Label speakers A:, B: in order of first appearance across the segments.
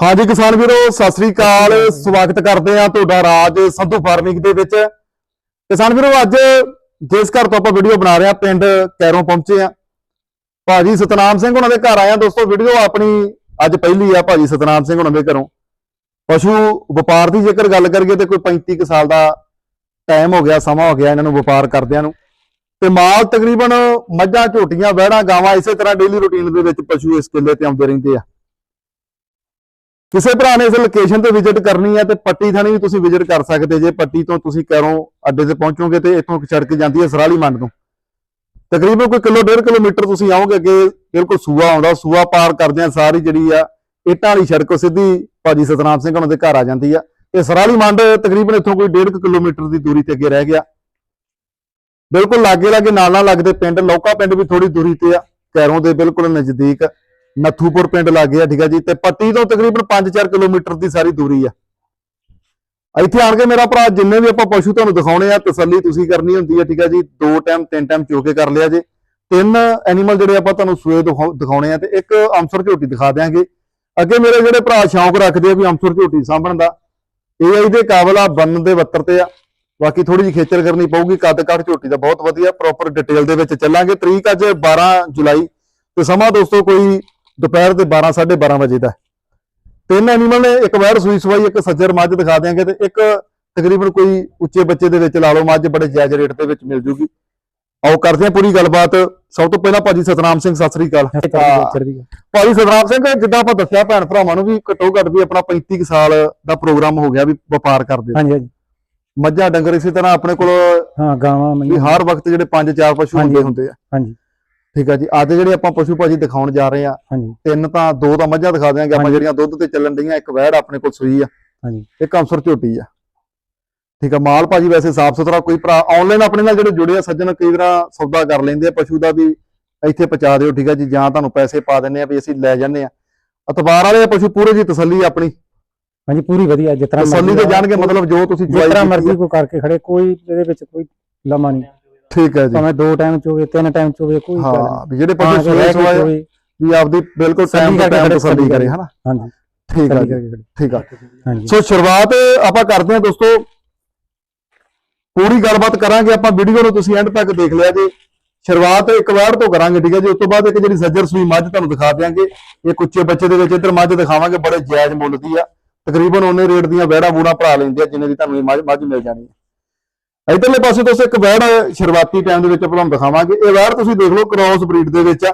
A: ਹਾਂਜੀ ਕਿਸਾਨ ਵੀਰੋ ਸਤਿ ਸ੍ਰੀ ਅਕਾਲ। ਸਵਾਗਤ ਕਰਦੇ ਆ ਤੁਹਾਡਾ ਰਾਜ ਸੰਧੂ ਫਾਰਮਿੰਗ ਦੇ ਵਿੱਚ। ਕਿਸਾਨ ਵੀਰੋ ਅੱਜ ਜਿਸ ਘਰ ਤੋਂ ਆਪਾਂ ਵੀਡੀਓ ਬਣਾ ਰਹੇ ਆ ਪਿੰਡ ਕੈਰੋਂ ਪਹੁੰਚੇ ਆ ਭਾਜੀ ਸਤਨਾਮ ਸਿੰਘ ਉਹਨਾਂ ਦੇ ਘਰ ਆਇਆ ਦੋਸਤੋ ਵੀਡੀਓ ਆਪਣੀ ਅੱਜ ਪਹਿਲੀ ਆ ਭਾਜੀ ਸਤਨਾਮ ਸਿੰਘ ਉਹਨਾਂ ਦੇ ਘਰੋਂ। ਪਸ਼ੂ ਵਪਾਰ ਦੀ ਜੇਕਰ ਗੱਲ ਕਰੀਏ ਤੇ ਕੋਈ 35 ਕੁ ਸਾਲ ਦਾ ਟਾਈਮ ਹੋ ਗਿਆ ਸਮਾਂ ਹੋ ਗਿਆ ਇਹਨਾਂ ਨੂੰ ਵਪਾਰ ਕਰਦਿਆਂ ਨੂੰ। ਤੇ ਮਾਲ ਤਕਰੀਬਨ ਮੱਝਾਂ ਝੋਟੀਆਂ ਵਹਿੜਾਂ ਗਾਵਾਂ ਇਸੇ ਤਰ੍ਹਾਂ ਡੇਲੀ ਰੁਟੀਨ ਦੇ ਵਿੱਚ ਪਸ਼ੂ ਇਸ ਕਿੱਲੇ ਤੇ ਆਉਂਦੇ ਰਹਿੰਦੇ ਆ। ਕਿਸੇ ਭਰਾ ਨੇ ਇਸ ਲੋਕੇਸ਼ਨ ਤੇ ਵਿਜ਼ਿਟ ਕਰਨੀ ਹੈ ਤੇ ਪੱਟੀ ਥਾਣੀ ਵੀ ਤੁਸੀਂ ਵਿਜ਼ਿਟ ਕਰ ਸਕਦੇ ਜੇ, ਪੱਟੀ ਤੋਂ ਤੁਸੀਂ ਕੈਰੋਂ ਅੱਡੇ ਤੇ ਪਹੁੰਚੋਗੇ ਤੇ ਇੱਥੋਂ ਇੱਕ ਸੜਕ ਜਾਂਦੀ ਹੈ ਸਰਾਲੀ ਮੰਡ ਤੋਂ। ਤਕਰੀਬਨ ਕੋਈ ਕਿਲੋ, ਡੇਢ ਕਿਲੋਮੀਟਰ ਤੁਸੀਂ ਆਓਗੇ ਅੱਗੇ, ਬਿਲਕੁਲ ਸੂਆ ਆਉਂਦਾ, ਸੂਆ ਪਾਰ ਕਰਦਿਆਂ ਸਾਰੀ ਜਿਹੜੀ ਆ, ਇੱਟਾਂ ਵਾਲੀ ਸੜਕ, ਸਿੱਧੀ ਭਾਜੀ ਸਤਨਾਮ ਸਿੰਘ ਉਹਨਾਂ ਦੇ ਘਰ ਆ ਜਾਂਦੀ ਆ। ਤੇ ਸਰਾਲੀ ਮੰਡ ਤਕਰੀਬਨ ਇੱਥੋਂ ਕੋਈ ਡੇਢ ਕੁ ਕਿਲੋਮੀਟਰ ਦੀ ਦੂਰੀ ਤੇ ਅੱਗੇ ਰਹਿ ਗਿਆ। ਬਿਲਕੁਲ ਲਾਗੇ ਲਾਗੇ ਨਾਲ ਨਾਲ ਲੱਗਦੇ ਪਿੰਡ, ਲੌਕਾ ਪਿੰਡ ਵੀ ਥੋੜੀ ਦੂਰੀ ਤੇ ਆ ਕੈਰੋਂ ਦੇ ਬਿਲਕੁਲ ਨਜ਼ਦੀਕ। ਨੱਥੂਪੁਰ ਪਿੰਡ ਲੱਗੇ ਆ ਠੀਕ ਆ ਜੀ, ਤੇ ਪੱਟੀ ਤੋਂ ਤਕਰੀਬਨ 5-4 ਕਿਲੋਮੀਟਰ ਦੀ ਸਾਰੀ ਦੂਰੀ ਆ। ਇੱਥੇ ਆਣ ਕੇ ਮੇਰਾ ਭਰਾ, ਜਿੰਨੇ ਵੀ ਆਪਾਂ ਪਸ਼ੂ ਤੁਹਾਨੂੰ ਦਿਖਾਉਣੇ ਆ, ਤਸੱਲੀ ਤੁਸੀਂ ਕਰਨੀ ਹੁੰਦੀ ਹੈ, ਠੀਕ ਆ ਜੀ, ਦੋ ਟਾਈਮ, ਤਿੰਨ ਟਾਈਮ ਚੋ ਕੇ ਕਰ ਲਿਆ ਜੇ। ਤਿੰਨ ਐਨੀਮਲ ਜਿਹੜੇ ਆਪਾਂ ਤੁਹਾਨੂੰ ਸੂਏ ਦਿਖਾਉਣੇ ਆ ਤੇ ਇੱਕ ਅੰਸਰ ਝੋਟੀ ਦਿਖਾ ਦਿਆਂਗੇ। ਅੱਗੇ ਮੇਰੇ ਜਿਹੜੇ ਭਰਾ ਸ਼ੌਂਕ ਰੱਖਦੇ ਆ ਵੀ ਅੰਸਰ ਝੋਟੀ ਸਾਂਭਣ ਦਾ ਇਹ ਇਹਦੇ ਕਾਬਲ ਆ, ਬੰਨ ਦੇ ਵੱਤਰ ਤੇ ਆ। ਬਾਕੀ ਥੋੜੀ ਜਿਹੀ ਖੇਚਲ ਕਰਨੀ ਪਊਗੀ ਕੱਦ ਕੱਟ ਝੋਟੀ ਦਾ ਬਹੁਤ ਵਧੀਆ ਪ੍ਰੋਪਰ ਡਿਟੇਲ ਦੇ ਵਿੱਚ ਚੱਲਾਂਗੇ। ਤਰੀਕ ਅੱਜ 12 ਜੁਲਾਈ, ਤੇ ਸਮਾਂ ਦੋਸਤੋ ਕੋਈ ਦੁਪਹਿਰ ਦੇ 12 12:30 ਵਜੇ ਦਾ। ਤਿੰਨ ਐਨੀਮਲ ਨੇ ਇੱਕ ਵੈਰ ਸੂਈ ਸਵਾਈ ਇੱਕ ਸੱਜਰ ਮੱਝ ਦਿਖਾ ਦਿਆਂਗੇ ਤੇ ਇੱਕ ਤਕਰੀਬਨ ਕੋਈ ਉੱਚੇ ਬੱਚੇ ਦੇ ਵਿੱਚ ਲਾ ਲਓ ਮੱਝ ਬੜੇ ਜਾਇਜ਼ ਰੇਟ ਦੇ ਵਿੱਚ ਮਿਲ ਜੂਗੀ। ਆਓ ਕਰਦੇ ਹਾਂ ਪੂਰੀ ਗੱਲਬਾਤ। ਸਭ ਤੋਂ ਪਹਿਲਾਂ ਭਾਜੀ ਸਤਨਾਮ ਸਿੰਘ ਸਤਿ ਸ੍ਰੀ ਅਕਾਲ। ਭਾਜੀ ਸਤਨਾਮ ਸਿੰਘ ਜਿੱਦਾਂ ਆਪਾਂ ਦੱਸਿਆ ਭੈਣ ਭਰਾਵਾਂ ਨੂੰ ਵੀ ਘੱਟੋ ਘੱਟ ਵੀ ਆਪਣਾ 35 ਕੁ ਸਾਲ ਦਾ ਪ੍ਰੋਗਰਾਮ ਹੋ ਗਿਆ ਵੀ ਵਪਾਰ ਕਰਦੇ
B: ਹਾਂਜੀ ਹਾਂਜੀ।
A: ਮੱਝਾਂ ਡੰਗਰ ਇਸੇ ਤਰ੍ਹਾਂ ਆਪਣੇ ਕੋਲ
B: ਹਾਂ ਗਾਵਾਂ
A: ਵੀ ਹਰ ਵਕਤ ਜਿਹੜੇ ਪੰਜ ਚਾਰ ਪਸ਼ੂ
B: ਹਾਂਜੀ।
A: ਹੁੰਦੇ ਹੁੰਦੇ ਆ।
B: ਹਾਂਜੀ।
A: ਠੀਕ ਆ ਜੀ। ਅੱਜ ਜਿਹੜੇ ਆਪਾਂ ਪਸ਼ੂ ਭਾਜੀ ਦਿਖਾਉਣ ਜਾ ਰਹੇ ਆ ਤਿੰਨ ਤਾਂ ਦੋ ਤਾਂ ਮੱਝਾਂ ਦਿਖਾ ਦਿਆਂਗੇ। ਆਪਾਂ। ਜਿਹੜੀਆਂ ਦੁੱਧ ਤੇ ਚੱਲਣ ਡੀਆਂ ਇੱਕ ਵਹਿੜ ਆਪਣੇ ਕੋਲ ਸੂਈ ਆ।
B: ਹਾਂਜੀ।
A: ਇੱਕ ਅੰਸਰ ਝੋਟੀ ਆ। ਠੀਕ ਆ ਮਾਲ ਭਾਜੀ ਵੈਸੇ ਸਾਫ਼ ਸੁਥਰਾ ਕੋਈ ਭਰਾ ਆਨਲਾਈਨ ਆਪਣੇ ਨਾਲ ਜਿਹੜੇ ਜੁੜੇ ਆ ਸੱਜਣ ਕਈ ਵਾਰ ਸੌਦਾ ਕਰ ਲੈਂਦੇ ਆ ਪਸ਼ੂ ਦਾ ਵੀ ਇੱਥੇ ਪਹੁੰਚਾ ਦਿਓ ਠੀਕ ਆ ਜੀ। ਜਾਂ ਤੁਹਾਨੂੰ ਪੈਸੇ ਪਾ ਦਿੰਨੇ ਆ ਵੀ ਅਸੀਂ ਲੈ ਜਾਂਦੇ ਆ। ਅਤਵਾਰ ਵਾਲੇ ਪਸ਼ੂ ਪੂਰੇ ਜੀ ਤਸੱਲੀ ਆਪਣੀ।
B: ਹਾਂਜੀ ਪੂਰੀ ਵਧੀਆ ਜਿਸ ਤਰ੍ਹਾਂ
A: ਤਸੱਲੀ ਤੇ ਜਾਣਗੇ ਮਤਲਬ ਜੋ ਤੁਸੀਂ
B: ਜਿਸ ਤਰ੍ਹਾਂ ਮਰਜ਼ੀ। ਕੋਈ ਕਰਕੇ ਖੜੇ ਕੋਈ ਇਹਦੇ ਵਿੱਚ ਕੋਈ ਲਮਾ ਨਹੀਂ।
A: ਠੀਕ ਹੈ ਜੀ।
B: ਭਾਵੇਂ ਦੋ ਟਾਈਮ ਚੋਵੇ ਤਿੰਨ ਟਾਈਮ ਚੋਵੇ ਕੋਈ ਗੱਲ
A: ਹਾਂ ਵੀ ਜਿਹੜੇ ਪਸ਼ੂ
B: ਹਾਂ,
A: ਸੋਏ
B: ਚੋਵੇ,
A: ਵੀ ਆਪਦੀ ਬਿਲਕੁਲ ਟਾਈਮ
B: ਕਰਕੇ
A: ਟਾਈਮ ਤਸੱਲੀ ਕਰੇ ਹਨਾ?
B: ਹਾਂਜੀ।
A: ਠੀਕ
B: ਖੜੇ।
A: ਠੀਕ
B: ਹਾਂਜੀ।
A: ਸੋ ਸ਼ੁਰੂਆਤ ਆਪਾਂ ਕਰਦੇ ਹਾਂ ਦੋਸਤੋ। ਪੂਰੀ ਗੱਲਬਾਤ ਕਰਾਂਗੇ ਆਪਾਂ ਵੀਡੀਓ ਨੂੰ ਤੁਸੀਂ ਐਂਡ ਤੱਕ ਦੇਖ ਲਿਆ ਜੀ। ਸ਼ੁਰੂਆਤ ਇੱਕ ਵਾਰ ਤੋਂ ਕਰਾਂਗੇ ਠੀਕ ਹੈ ਜੀ। ਉਸ ਤੋਂ ਬਾਅਦ ਇੱਕ ਜਿਹੜੀ ਸੱਜਰ ਸੂਈ ਮੱਝ ਤੁਹਾਨੂੰ ਦਿਖਾ ਦਿਆਂਗੇ। ਇਹ ਕੁੱਚੇ ਬੱਚੇ ਦੇ ਵਿੱਚ ਇੱਧਰ ਮੱਝ ਦਿਖਾਵਾਂਗੇ ਬੜੇ ਜਾਇਜ਼ ਮੁੱਲ ਦੀ ਆ। ਤਕਰੀਬਨ ਉਹਨੇ ਰੇਟ ਦੀਆਂ ਵਹਿੜਾ ਬੂੜਾ ਭਰਾ ਲੈਂਦੇ ਆ ਜਿੰਨੇ ਦੀ ਤੁਹਾਨੂੰ ਇਹ ਮੱਝ ਮੱਝ ਮਿਲ ਜਾਣੀ ਹੈ ਇਧਰਲੇ ਪਾਸੇ ਦੋਸਤੋ ਇੱਕ ਵਹਿੜ ਸ਼ੁਰੂਆਤੀ ਟਾਈਮ ਦੇ ਵਿੱਚ ਆਪਾਂ ਤੁਹਾਨੂੰ ਦਿਖਾਵਾਂਗੇ। ਇਹ ਵਹਿੜ ਤੁਸੀਂ ਦੇਖ ਲਓ ਕ੍ਰਾਸ ਬਰੀਡ ਦੇ ਵਿੱਚ। ਆ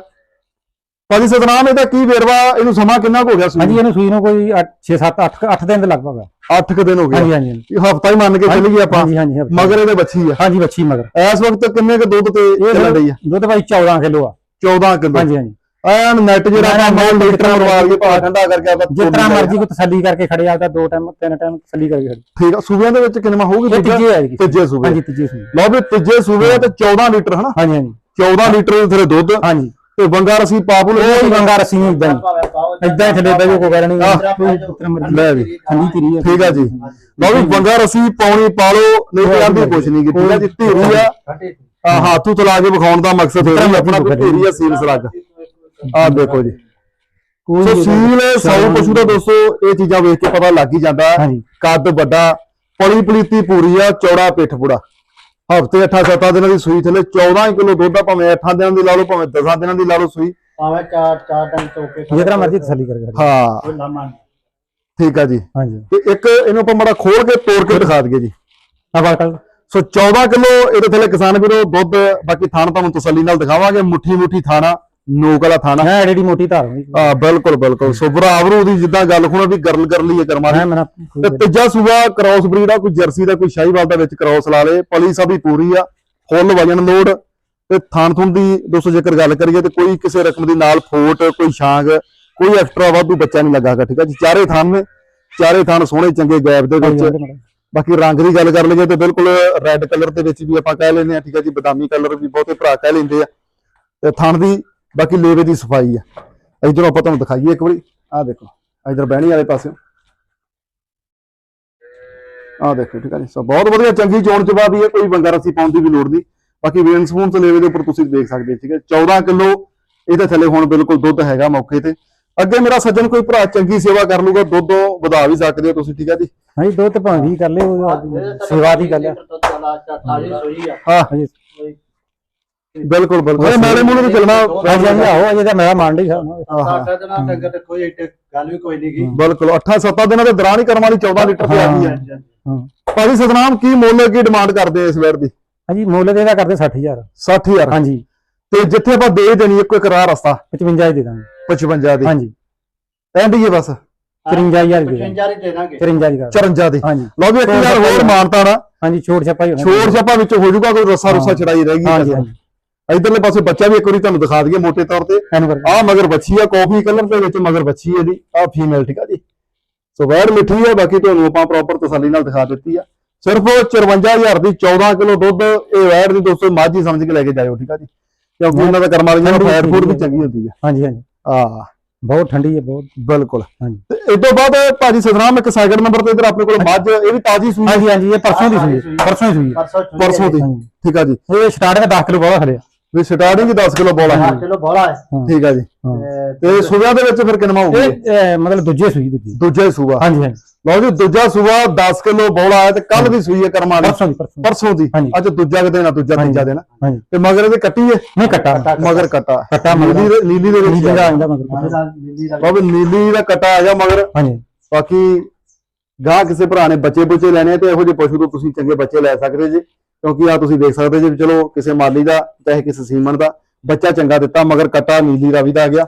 A: ਭਾਜੀ ਸਤਨਾਮ ਇਹਦਾ ਕੀ ਵੇਰਵਾ ਇਹਨੂੰ ਸਮਾਂ ਕਿੰਨਾ ਕੁ ਹੋ ਗਿਆ
B: ਹਾਂਜੀ
A: ਸੂਈ
B: ਇਹਨੂੰ ਸੂਈ ਨੂੰ ਕੋਈ 6 7 8 8 ਦਿਨ ਦੇ ਲਗਭਗ ਆ।
A: 8 ਦਿਨ ਹੋ ਗਏ।
B: ਹਾਂਜੀ ਹਾਂਜੀ।
A: ਇਹ ਹਫਤਾ ਹੀ ਮੰਨ ਕੇ ਚੱਲੀਏ ਆਪਾਂ।
B: ਹਾਂਜੀ ਹਾਂਜੀ।
A: ਮਗਰ ਇਹਦੇ ਬੱਚੀ ਆ।
B: ਹਾਂਜੀ ਬੱਚੀ ਮਗਰ।
A: ਇਸ ਵਕਤ ਕਿੰਨੇ ਕੁ ਦੁੱਧ ਤੇ ਚੱਲਣ ਰਹੀ ਆ?
B: ਦੁੱਧ ਭਾਈ 14 ਕਿਲੋ ਆ।
A: 14 ਕਿਲੋ।
B: ਹਾਂਜੀ ਹਾਂਜੀ।
A: ਐਨ ਨੈਟ ਜਿਹੜਾ
B: ਮੈਂ
A: ਆਪਾਂ
B: ਨਾ
A: ਲੀਟਰ ਮਰਵਾ ਕੇ ਪਾ ਠੰਡਾ ਕਰਕੇ ਆਪਾਂ
B: ਜਿਸ ਤਰ੍ਹਾਂ ਮਰਜ਼ੀ ਕੋਈ ਤਸੱਲੀ ਕਰਕੇ ਖੜੇ ਆ ਤਾਂ ਦੋ ਟਾਈਮ ਤਿੰਨ ਟਾਈਮ ਤਸੱਲੀ ਕਰਕੇ ਖੜੇ।
A: ਠੀਕ ਆ ਸੂਬਿਆਂ ਦੇ ਵਿੱਚ ਕਿੰਨਾ ਹੋਊਗੀ?
B: ਤੀਜੇ
A: ਤੀਜੇ ਸੂਬੇ।
B: ਹਾਂਜੀ ਤੀਜੇ ਸੂਈ
A: ਲਓ ਵੀ ਤੀਜੇ ਸੂਬੇ ਤੇ 14 ਲੀਟਰ ਹਨਾ?
B: ਹਾਂਜੀ ਹਾਂਜੀ।
A: 14 ਲੀਟਰ ਦੇ ਥਰੇ ਦੁੱਧ।
B: ਹਾਂਜੀ।
A: ਤੇ ਬੰਗਾਰ ਅਸੀਂ ਪਾਪੂਲਰ
B: ਉਹ ਬੰਗਾ ਰਸੀ ਇਦਾਂ। ਇਦਾਂ ਥੱਲੇ ਬੈ ਕੋਈ ਗੱਲ ਨਹੀਂ।
A: ਲੈ ਵੀ।
B: ਠੰਡੀ ਤੇਰੀ
A: ਠੀਕ ਆ ਜੀ। ਲਓ ਵੀ ਬੰਗਾਰ ਅਸੀਂ ਪੌਣੀ ਪਾ ਲਓ ਨਹੀਂ ਤੇ ਆਂਦੀ ਕੁਛ ਨਹੀਂ ਠੀਕ ਆ ਜੀ ਧੀਰੀ ਆ। ਹੱਥੂ ਕੇ ਵਿਖਾਉਣ ਦਾ ਮਕਸਦ ਵੀ ਆਪਣਾ ਕੋਈ ਧੀਰੀ ਆ ਸੀਰਸ ਰੱਗ ਆ ਦੇਖੋ ਜੀ।
B: ਕੋਈ
A: ਸੋ ਸੀਲ ਸਾਊ ਪਸ਼ੂ ਦਾ ਦੋਸਤੋ ਇਹ ਚੀਜ਼ਾਂ ਵੇਖ ਕੇ ਪਤਾ ਲੱਗ ਹੀ ਜਾਂਦਾ। ਕੱਦ ਵੱਡਾ ਪਲੀ ਪਲੀਤੀ ਪੂਰੀ ਆ ਚੌੜਾ ਪਿੱਠ ਪੂੜਾ ਹਫ਼ਤੇ 8-7 ਦਿਨਾਂ ਦੀ ਸੂਈ ਥੱਲੇ 14 ਕਿਲੋ ਦੁੱਧ ਆ ਭਾਵੇਂ 8 ਦਿਨਾਂ ਦੀ ਲਾ ਲਓ ਭਾਵੇਂ 10 ਦਿਨਾਂ ਦੀ ਲਾ ਲਓ ਸੂਈ।
C: ਭਾਵੇਂ ਚਾਰ ਚਾਰ ਟਨ ਚੌਕੇ
B: ਤਰ੍ਹਾਂ ਮਰਜ਼ੀ ਤਸੱਲੀ ਕਰਕੇ
A: ਹਾਂ। ਠੀਕ ਆ ਜੀ।
B: ਹਾਂਜੀ।
A: ਤੇ ਇੱਕ ਇਹਨੂੰ ਆਪਾਂ ਮੜਾ ਖੋਲ ਕੇ ਤੋੜ ਕੇ ਦਿਖਾ ਦਈਏ ਜੀ।
B: ਆ ਬਾਕਲ
A: ਸੋ 14 ਕਿਲੋ ਇਹਦੇ ਥੱਲੇ ਕਿਸਾਨ ਵੀਰੋ ਦੁੱਧ ਬਾਕੀ ਥਾਣ ਤੁਹਾਨੂੰ ਤਸੱਲੀ ਨਾਲ ਦਿਖਾਵਾਂਗੇ। ਮੁੱਠੀ ਮੁੱਠੀ ਥਾਣਾ। ਨੋਕ ਵਾਲਾ ਥਾਣਾ।
B: ਮੈਂ ਐਡੀ ਮੋਟੀ ਧਾਰ ਹੋਈ।
A: ਆ ਬਿਲਕੁਲ ਬਿਲਕੁਲ। ਸੋ ਭਰਾਵਰੂ ਦੀ ਜਿੱਦਾਂ ਗੱਲ ਖੁਣਾ ਵੀ ਗਰਲ ਕਰ ਲਈਏ ਕਰਮਾ ਦੀ।
B: ਮੈਂ ਮਨਾ
A: ਤੇ ਤੀਜਾ ਸੂਬਾ ਕ੍ਰਾਸ ਬਰੀਡ ਆ ਕੋਈ ਜਰਸੀ ਦਾ ਕੋਈ ਸ਼ਾਹੀਵਾਲ ਦਾ ਵਿੱਚ ਕ੍ਰਾਸ ਲਾ ਲੇ। ਪਲੀ ਸਭ ਹੀ ਪੂਰੀ ਆ। ਫੁੱਲ ਵਜਨ ਲੋਡ ਤੇ ਥਾਣ ਥੁਣ ਦੀ ਦੋਸਤੋ ਜੇਕਰ ਗੱਲ ਕਰੀਏ ਤੇ ਕੋਈ ਕਿਸੇ ਰਕਮ ਦੀ ਨਾਲ ਫੋਟ ਕੋਈ ਛਾਂਗ ਕੋਈ ਐਕਸਟਰਾ ਵਾਧੂ ਬੱਚਾ ਨਹੀਂ ਲੱਗਾ ਠੀਕ ਆ ਜੀ? ਚਾਰੇ ਥਾਨ ਨੇ। ਚਾਰੇ ਥਾਨ ਸੋਹਣੇ ਚੰਗੇ ਗੈਪ ਦੇ ਵਿੱਚ। ਬਾਕੀ ਰੰਗ ਦੀ ਗੱਲ ਕਰ ਲਈਏ ਤੇ ਬਿਲਕੁਲ ਰੈੱਡ ਕਲਰ ਦੇ ਵਿੱਚ ਵੀ ਆਪਾਂ ਕਹਿ ਲੈਂਦੇ ਆ ਠੀਕ ਆ ਜੀ? ਬਦਾਮੀ ਕਲਰ ਵੀ ਬਹੁਤੇ ਭਰਾ ਕਹਿ ਲੈਂਦੇ ਆ। ਤੇ ਥਣ ਦੀ ਬਾਕੀ ਲੇਵੇ ਦੀ ਸਫ਼ਾਈ ਆ। ਇਧਰੋਂ ਆਪਾਂ ਤੁਹਾਨੂੰ ਦਿਖਾਈਏ ਇੱਕ ਵਾਰੀ। ਆਹ ਦੇਖੋ ਇਧਰ ਬਹਿਣੀ ਵਾਲੇ ਪਾਸੇ ਆਹ ਦੇਖੋ ਠੀਕ ਆ ਜੀ। ਸੋ ਬਹੁਤ ਵਧੀਆ ਚੰਗੀ ਚੋਣ ਚਬਾ ਦੀ ਹੈ ਕੋਈ ਬੰਗਾ ਰੱਸੀ ਪਾਉਣ ਦੀ ਵੀ ਲੋੜ ਨਹੀਂ। ਬਾਕੀ ਵੇਨ ਸਪੂਨ ਤੇ ਲੇਵੇ ਦੇ ਉੱਪਰ ਤੁਸੀਂ ਦੇਖ ਸਕਦੇ ਹੋ, ਠੀਕ ਹੈ 14 ਕਿਲੋ ਇਹਦੇ ਥੱਲੇ ਹੁਣ ਬਿਲਕੁਲ ਦੁੱਧ ਹੈਗਾ ਮੌਕੇ ਤੇ। ਅੱਗੇ ਮੇਰਾ ਸੱਜਣ ਕੋਈ ਭਰਾ ਚੰਗੀ ਸੇਵਾ ਕਰ ਲੂਗਾ ਦੁੱਧੋਂ ਵਧਾ ਵੀ ਸਕਦੇ ਹੋ ਤੁਸੀਂ ਠੀਕ ਹੈ ਜੀ?
B: ਹਾਂਜੀ ਦੋ ਤੇ ਭਾਵੇਂ ਵੀ ਕਰ ਲਿਓ ਸੇਵਾ ਦੀ ਗੱਲ ਆ।
C: ਤਾਜੀ ਸੋਈ ਆ।
A: ਹਾਂ।
B: ਹਾਂਜੀ।
A: ਬਿਲਕੁਲ ਬਿਲਕੁਲ। ਨਾਲੇ ਮੂਲੇ ਤੇ ਚੱਲਣਾ
B: ਹਾਂਜੀ ਹਾਂਜੀ ਆਹੋ ਅਜੇ ਤਾਂ ਮੇਰਾ ਮੰਨ ਸਾਹਿਬ
C: ਸਾਡਾ ਜਨਾ ਡੰਗਰ ਤੇ ਕੋਈ ਗੱਲ ਵੀ ਕੋਈ ਨਹੀਂ ਗਈ
A: ਬਿਲਕੁਲ 8-7 ਦਿਨਾਂ ਦੇ ਦੌਰਾਨ ਹੀ ਕਰਮ ਵਾਲੀ 14 ਲੀਟਰ ਤੇ ਆ ਗਈ ਹੈ।
B: ਹਾਂ।
A: ਭਾਜੀ ਸਤਨਾਮ ਕੀ ਮੁੱਲ ਕੀ ਡਿਮਾਂਡ ਕਰਦੇ ਆ ਇਸ ਵੇਰ ਦੀ?
B: ਹਾਂਜੀ ਮੁੱਲ ਦੇ ਦਾ ਕਰਦੇ 60000
A: 60000
B: ਹਾਂਜੀ।
A: ਤੇ ਜਿੱਥੇ ਆਪਾਂ ਦੇ ਦੇਣੀ ਇੱਕੋ ਇੱਕ ਰਾਹ ਰਸਤਾ?
B: 55 ਦੇ ਦਾਂਗੇ।
A: 55 ਦੀ।
B: ਹਾਂਜੀ।
A: ਐਂਡ ਹੀ ਹੈ ਬਸ?
B: 53000 ਦੇ
C: 55 ਹੀ ਦੇ ਦਾਂਗੇ।
B: 53 ਦੀ ਕਰ
A: 54 ਦੀ।
B: ਹਾਂਜੀ।
A: ਲਓ ਵੀ ਇੱਕ ਯਾਰ ਹੋਰ ਮਾਨਤਾ ਨਾ
B: ਹਾਂਜੀ ਛੋੜ ਛਾਪਾ ਹੀ ਹੋਣਾ।
A: ਛੋੜ ਛਾਪਾ ਵਿੱਚ ਹੋ ਜਾਊਗਾ ਕੋਈ ਰੱਸਾ ਰੁੱਸਾ ਚੜਾਈ ਰਹਿ ਗਈ।
B: ਹਾਂਜੀ ਹਾਂਜੀ।
A: ਇਧਰਲੇ ਪਾਸੇ ਬੱਚਾ ਵੀ ਇੱਕ ਵਾਰੀ ਤੁਹਾਨੂੰ ਦਿਖਾ ਦਈਏ ਮੋٹے ਤੌਰ ਤੇ। ਆ ਮਗਰ ਬੱਚੀ ਆ ਕਾਫੀ ਕਲਰ ਦੇ ਵਿੱਚ ਮਗਰ ਬੱਚੀ ਹੈ ਜੀ। ਆ ਫੀਮੇਲ ਠੀਕ ਆ ਜੀ। ਸੋ ਵੈੜ ਮਿੱਠੀ ਹੈ ਬਾਕੀ ਤੁਹਾਨੂੰ ਆਪਾਂ ਪ੍ਰੋਪਰ ਤਸੱਲੀ ਨਾਲ ਦਿਖਾ ਦਿੱਤੀ ਆ। ਸਿਰਫ 54000 ਦੀ 14 ਕਿਲੋ ਦੁੱਧ ਇਹ ਵੈੜ ਦੀ ਦੋਸਤੋ ਮਾਝੀ ਸਮਝ ਕੇ ਲੈ ਕੇ ਜਾਇਓ ਠੀਕ ਆ ਜੀ। ਕਿਉਂਕਿ ਇਹਨਾਂ ਦਾ ਕਰਮ ਵਾਲੀਆਂ ਫੈਟ ਫੂਡ ਵੀ ਚੰਗੀ ਹੁੰਦੀ ਆ।
B: ਹਾਂਜੀ ਹਾਂਜੀ।
A: ਆ
B: ਬਹੁਤ ਠੰਡੀ ਹੈ ਬਹੁਤ।
A: ਬਿਲਕੁਲ।
B: ਹਾਂਜੀ।
A: ਤੇ ਇਸ ਤੋਂ ਬਾਅਦ ਭਾਜੀ ਸਤਨਾਮ ਇੱਕ ਸੈਕਿੰਡ ਨੰਬਰ ਤੇ ਇਧਰ ਆਪਣੇ ਕੋਲ ਮੱਝ ਇਹ ਵੀ ਤਾਜ਼ੀ ਸੂਈ
B: ਹਾਂਜੀ ਹਾਂਜੀ ਇਹ ਪਰਸੋਂ ਦੀ ਸੂਈ ਪਰਸੋਂ ਹੀ ਸੂਈ।
C: ਪਰਸੋਂ
A: ਦੀ। ਠੀਕ ਆ ਜੀ।
B: ਇਹ ਸਟਾਰਟ ਦਾ 10 ਕਿਲੋ ਬੋਲਾ ਖੜਿਆ
A: ਵੀ ਸਟਾਰਟਿੰਗ 10 ਕਿਲੋ ਬੋਲਾ ਹੈ।
C: ਚਲੋ ਬੋਲਾ ਹੈ।
A: ਠੀਕ ਆ ਜੀ। ਤੇ ਸੂਬਿਆਂ ਦੇ ਵਿੱਚ ਫਿਰ ਕਿੰਨਾ ਹੋਊਗੀ?
B: ਇਹ ਮਤਲਬ ਦੂਜੇ ਸੂਈ ਦੂਜੀ
A: ਦੂਜਾ ਸੂਬਾ।
B: ਹਾਂਜੀ ਹਾਂਜੀ।
A: ਲਓ ਜੀ ਦੂਜਾ ਸੂਬਾ 10 ਕਿਲੋ ਬੋਲਾ ਹੈ ਤੇ ਕੱਲ ਦੀ ਸੂਈ ਹੈ ਕਰਮਾਂ
B: ਦੀ। ਪਰਸੋਂ
A: ਦੀ। ਅੱਜ ਦੂਜਾ ਕਿ ਦੇਣਾ ਦੂਜਾ ਤੀਜਾ ਦੇਣਾ ਤੇ ਮਗਰ ਇਹਦੇ ਕੱਟੀ ਹੈ?
B: ਨਹੀਂ ਕੱਟਾ।
A: ਮਗਰ ਕਟਾ।
B: ਕੱਟਾ ਮਗਰ।
A: ਨੀਲੀ ਦੇ ਨੀਲੀ ਦੇ ਵਿੱਚ ਆ।
B: ਆਂਦਾ ਮਗਰ।
A: ਬਾਬਾ ਨੀਲੀ ਦਾ। ਕਟਾ ਆ ਗਿਆ ਮਗਰ।
B: ਹਾਂਜੀ।
A: ਬਾਕੀ ਗਾਂ ਕਿਸੇ ਭਰਾ ਨੇ ਬੱਚੇ ਬੁੱਚੇ ਲੈਣੇ ਤੇ ਇਹੋ ਜਿਹੇ ਪਸ਼ੂ ਤੋਂ ਤੁਸੀਂ ਚੰਗੇ ਬੱਚੇ ਲੈ ਸਕਦੇ ਜੀ। ਕਿਉਂਕਿ ਆ ਤੁਸੀਂ ਦੇਖ ਸਕਦੇ ਜੀ ਵੀ ਚਲੋ ਕਿਸੇ ਮਾਲੀ ਦਾ ਚਾਹੇ ਕਿਸੇ ਸੀਮਨ ਦਾ ਬੱਚਾ ਚੰਗਾ ਦਿੱਤਾ ਮਗਰ ਕਟਾ ਨੀਲੀ ਰਾਵੀ ਦਾ ਆ ਗਿਆ।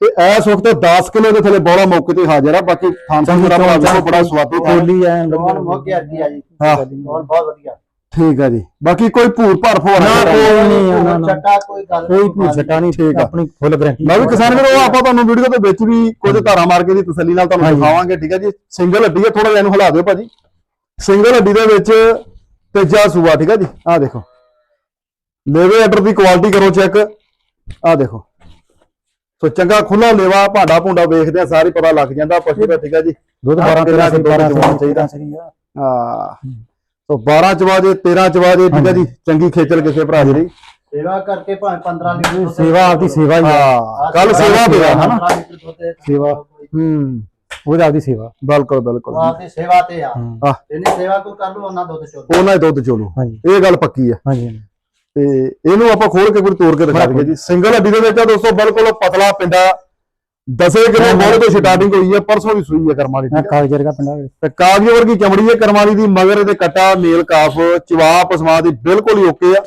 A: ਤੇ ਇਸ ਵਕਤ 10 ਕਿਲੋ ਦੇ ਥੱਲੇ ਬੋਲਾ ਮੌਕੇ ਤੇ ਹਾਜ਼ਰ ਆ ਬਾਕੀ ਮੇਰਾ ਭਰਾ ਦੇਖੋ ਬੜਾ ਸਵਾਦੂ।
B: ਕੋਲੀ ਐ
C: ਅੱਗੀ ਆ ਜੀ।
A: ਹਾਂ।
C: ਬਹੁਤ ਵਧੀਆ।
A: ਠੀਕ ਆ ਜੀ। ਬਾਕੀ ਕੋਈ ਭੂਰ ਭਰ ਫੋਰ
B: ਨਾ, ਕੋਈ ਨਹੀਂ, ਨਾ, ਨਾ, ਨਾ।
C: ਛੱਟਾ ਕੋਈ ਗੱਲ
B: ਕੋਈ ਭੂਤ ਛਟਾ ਨਹੀਂ
A: ਠੀਕ ਆ।
B: ਆਪਣੀ ਫੁੱਲ ਗਰੰਟੀ
A: ਮੈਂ ਵੀ ਕਿਸਾਨ ਵੀਰੋ ਆਪਾਂ ਤੁਹਾਨੂੰ ਵੀਡੀਓ ਦੇ ਵਿੱਚ ਵੀ ਕੁਝ ਧਾਰਾ ਮਾਰ ਕੇ ਦੀ ਤਸੱਲੀ ਨਾਲ ਤੁਹਾਨੂੰ। ਦਿਖਾਵਾਂਗੇ ਠੀਕ ਹੈ ਜੀ। ਸਿੰਗਲ ਹੱਡੀ ਹੈ ਥੋੜਾ ਜਿਹਾ ਇਹਨੂੰ ਹਿਲਾ ਦਿਓ ਭਾਜੀ। ਸਿੰਗਲ ਹੱਡੀ ਦੇ ਵਿੱਚ ਤੇਜਾ ਸੂਆ ਠੀਕ ਹੈ ਜੀ? ਆਹ ਦੇਖੋ। ਲੇਵੇ ਆਰਡਰ ਦੀ ਕੁਆਲਿਟੀ ਕਰੋ ਚੈੱਕ ਆਹ ਦੇਖੋ। ਸੋ ਚੰਗਾ ਖੁੱਲਾ ਲੇਵਾ ਭਾਂਡਾ ਭੁੰਡਾ ਵੇਖਦੇ ਆ ਸਾਰੇ ਪਤਾ ਲੱਗ ਜਾਂਦਾ ਪਸ਼ੂ ਦਾ ਠੀਕ ਹੈ ਜੀ?
B: ਦੁੱਧ
A: ਆਹ
B: 12
A: ਕਿੰਨਾ
B: 13
A: ਕੁ ਦੁੱਧ
B: 12
A: ਜਮਾਉਣਾ ਚਾਹੀਦਾ।
B: ਚਾਹੀਦਾ।
A: ਹਾਂ। ਸੋ 12 ਚਵਾਜੇ 13 ਚਵਾਜੇ ਠੀਕ ਹੈ ਜੀ? ਚੰਗੀ ਖੇਚਲ ਕਿਸੇ ਭਰਾ ਦੀ
C: ਸੇਵਾ ਕਰਕੇ ਭਾਵੇਂ 15 ਲੀਟਰ
B: ਸੇਵਾ ਆਪਦੀ ਸੇਵਾ ਹੀ ਆ।
A: ਕੱਲ ਸੇਵਾ ਤੇ ਆ ਹਨਾ?
C: 15 ਲੀਟਰ ਦੁੱਧ ਦੇ
B: ਸੇਵਾ।
A: ਹੂੰ।
B: ਉਹਦਾ ਆਪਦੀ ਸੇਵਾ।
A: ਬਿਲਕੁਲ ਬਿਲਕੁਲ।
C: ਆਪਦੀ ਸੇਵਾ ਤੇ ਆ।
A: ਆਹ
C: ਇਹਨੇ ਸੇਵਾ ਕੋ ਕਰ ਲੂ ਉਹਨਾਂ ਦੁੱਧ ਚੋਲ।
A: ਉਹਨਾਂ ਦੇ ਦੁੱਧ ਚੋਲੋ।
B: ਹਾਂਜੀ।
A: ਇਹ ਗੱਲ ਪੱਕੀ ਆ।
B: ਹਾਂਜੀ ਹਾਂਜੀ।
A: ਤੇ ਇਹਨੂੰ ਆਪਾਂ ਖੋਲ ਕੇ ਕੋਈ ਤੋੜ ਕੇ ਦਿਖਾ ਦਈਏ ਜੀ। ਸਿੰਗਲ ਹੱਡੀ ਦੇ ਵਿੱਚ ਆ ਦੋਸਤੋ ਬਿਲਕੁਲ ਪਤਲਾ ਪਿੰਡਾ। 10 ਕਿਲੋ ਬੋਲੇ ਤੋਂ ਸਟਾਰਟਿੰਗ ਹੋਈ ਹੈ ਪਰਸੋਂ ਵੀ ਸੂਈ ਹੈ ਕਰਮਾਲੀ
B: ਮੈਂ ਕਾਗਜ਼ ਵਰਗਾ ਪਿੰਡਾ ਹੋਵੇ।
A: ਤੇ ਕਾਗਜ਼ ਵਰਗੀ ਚਮੜੀ ਹੈ ਕਰਮਾਲੀ ਦੀ ਮਗਰ ਇਹਦੇ ਕਟਾ ਮੇਲ ਕਾਫ ਚਵਾ ਪਸਮਾ ਦੀ ਬਿਲਕੁਲ ਹੀ ਓਕੇ ਆ।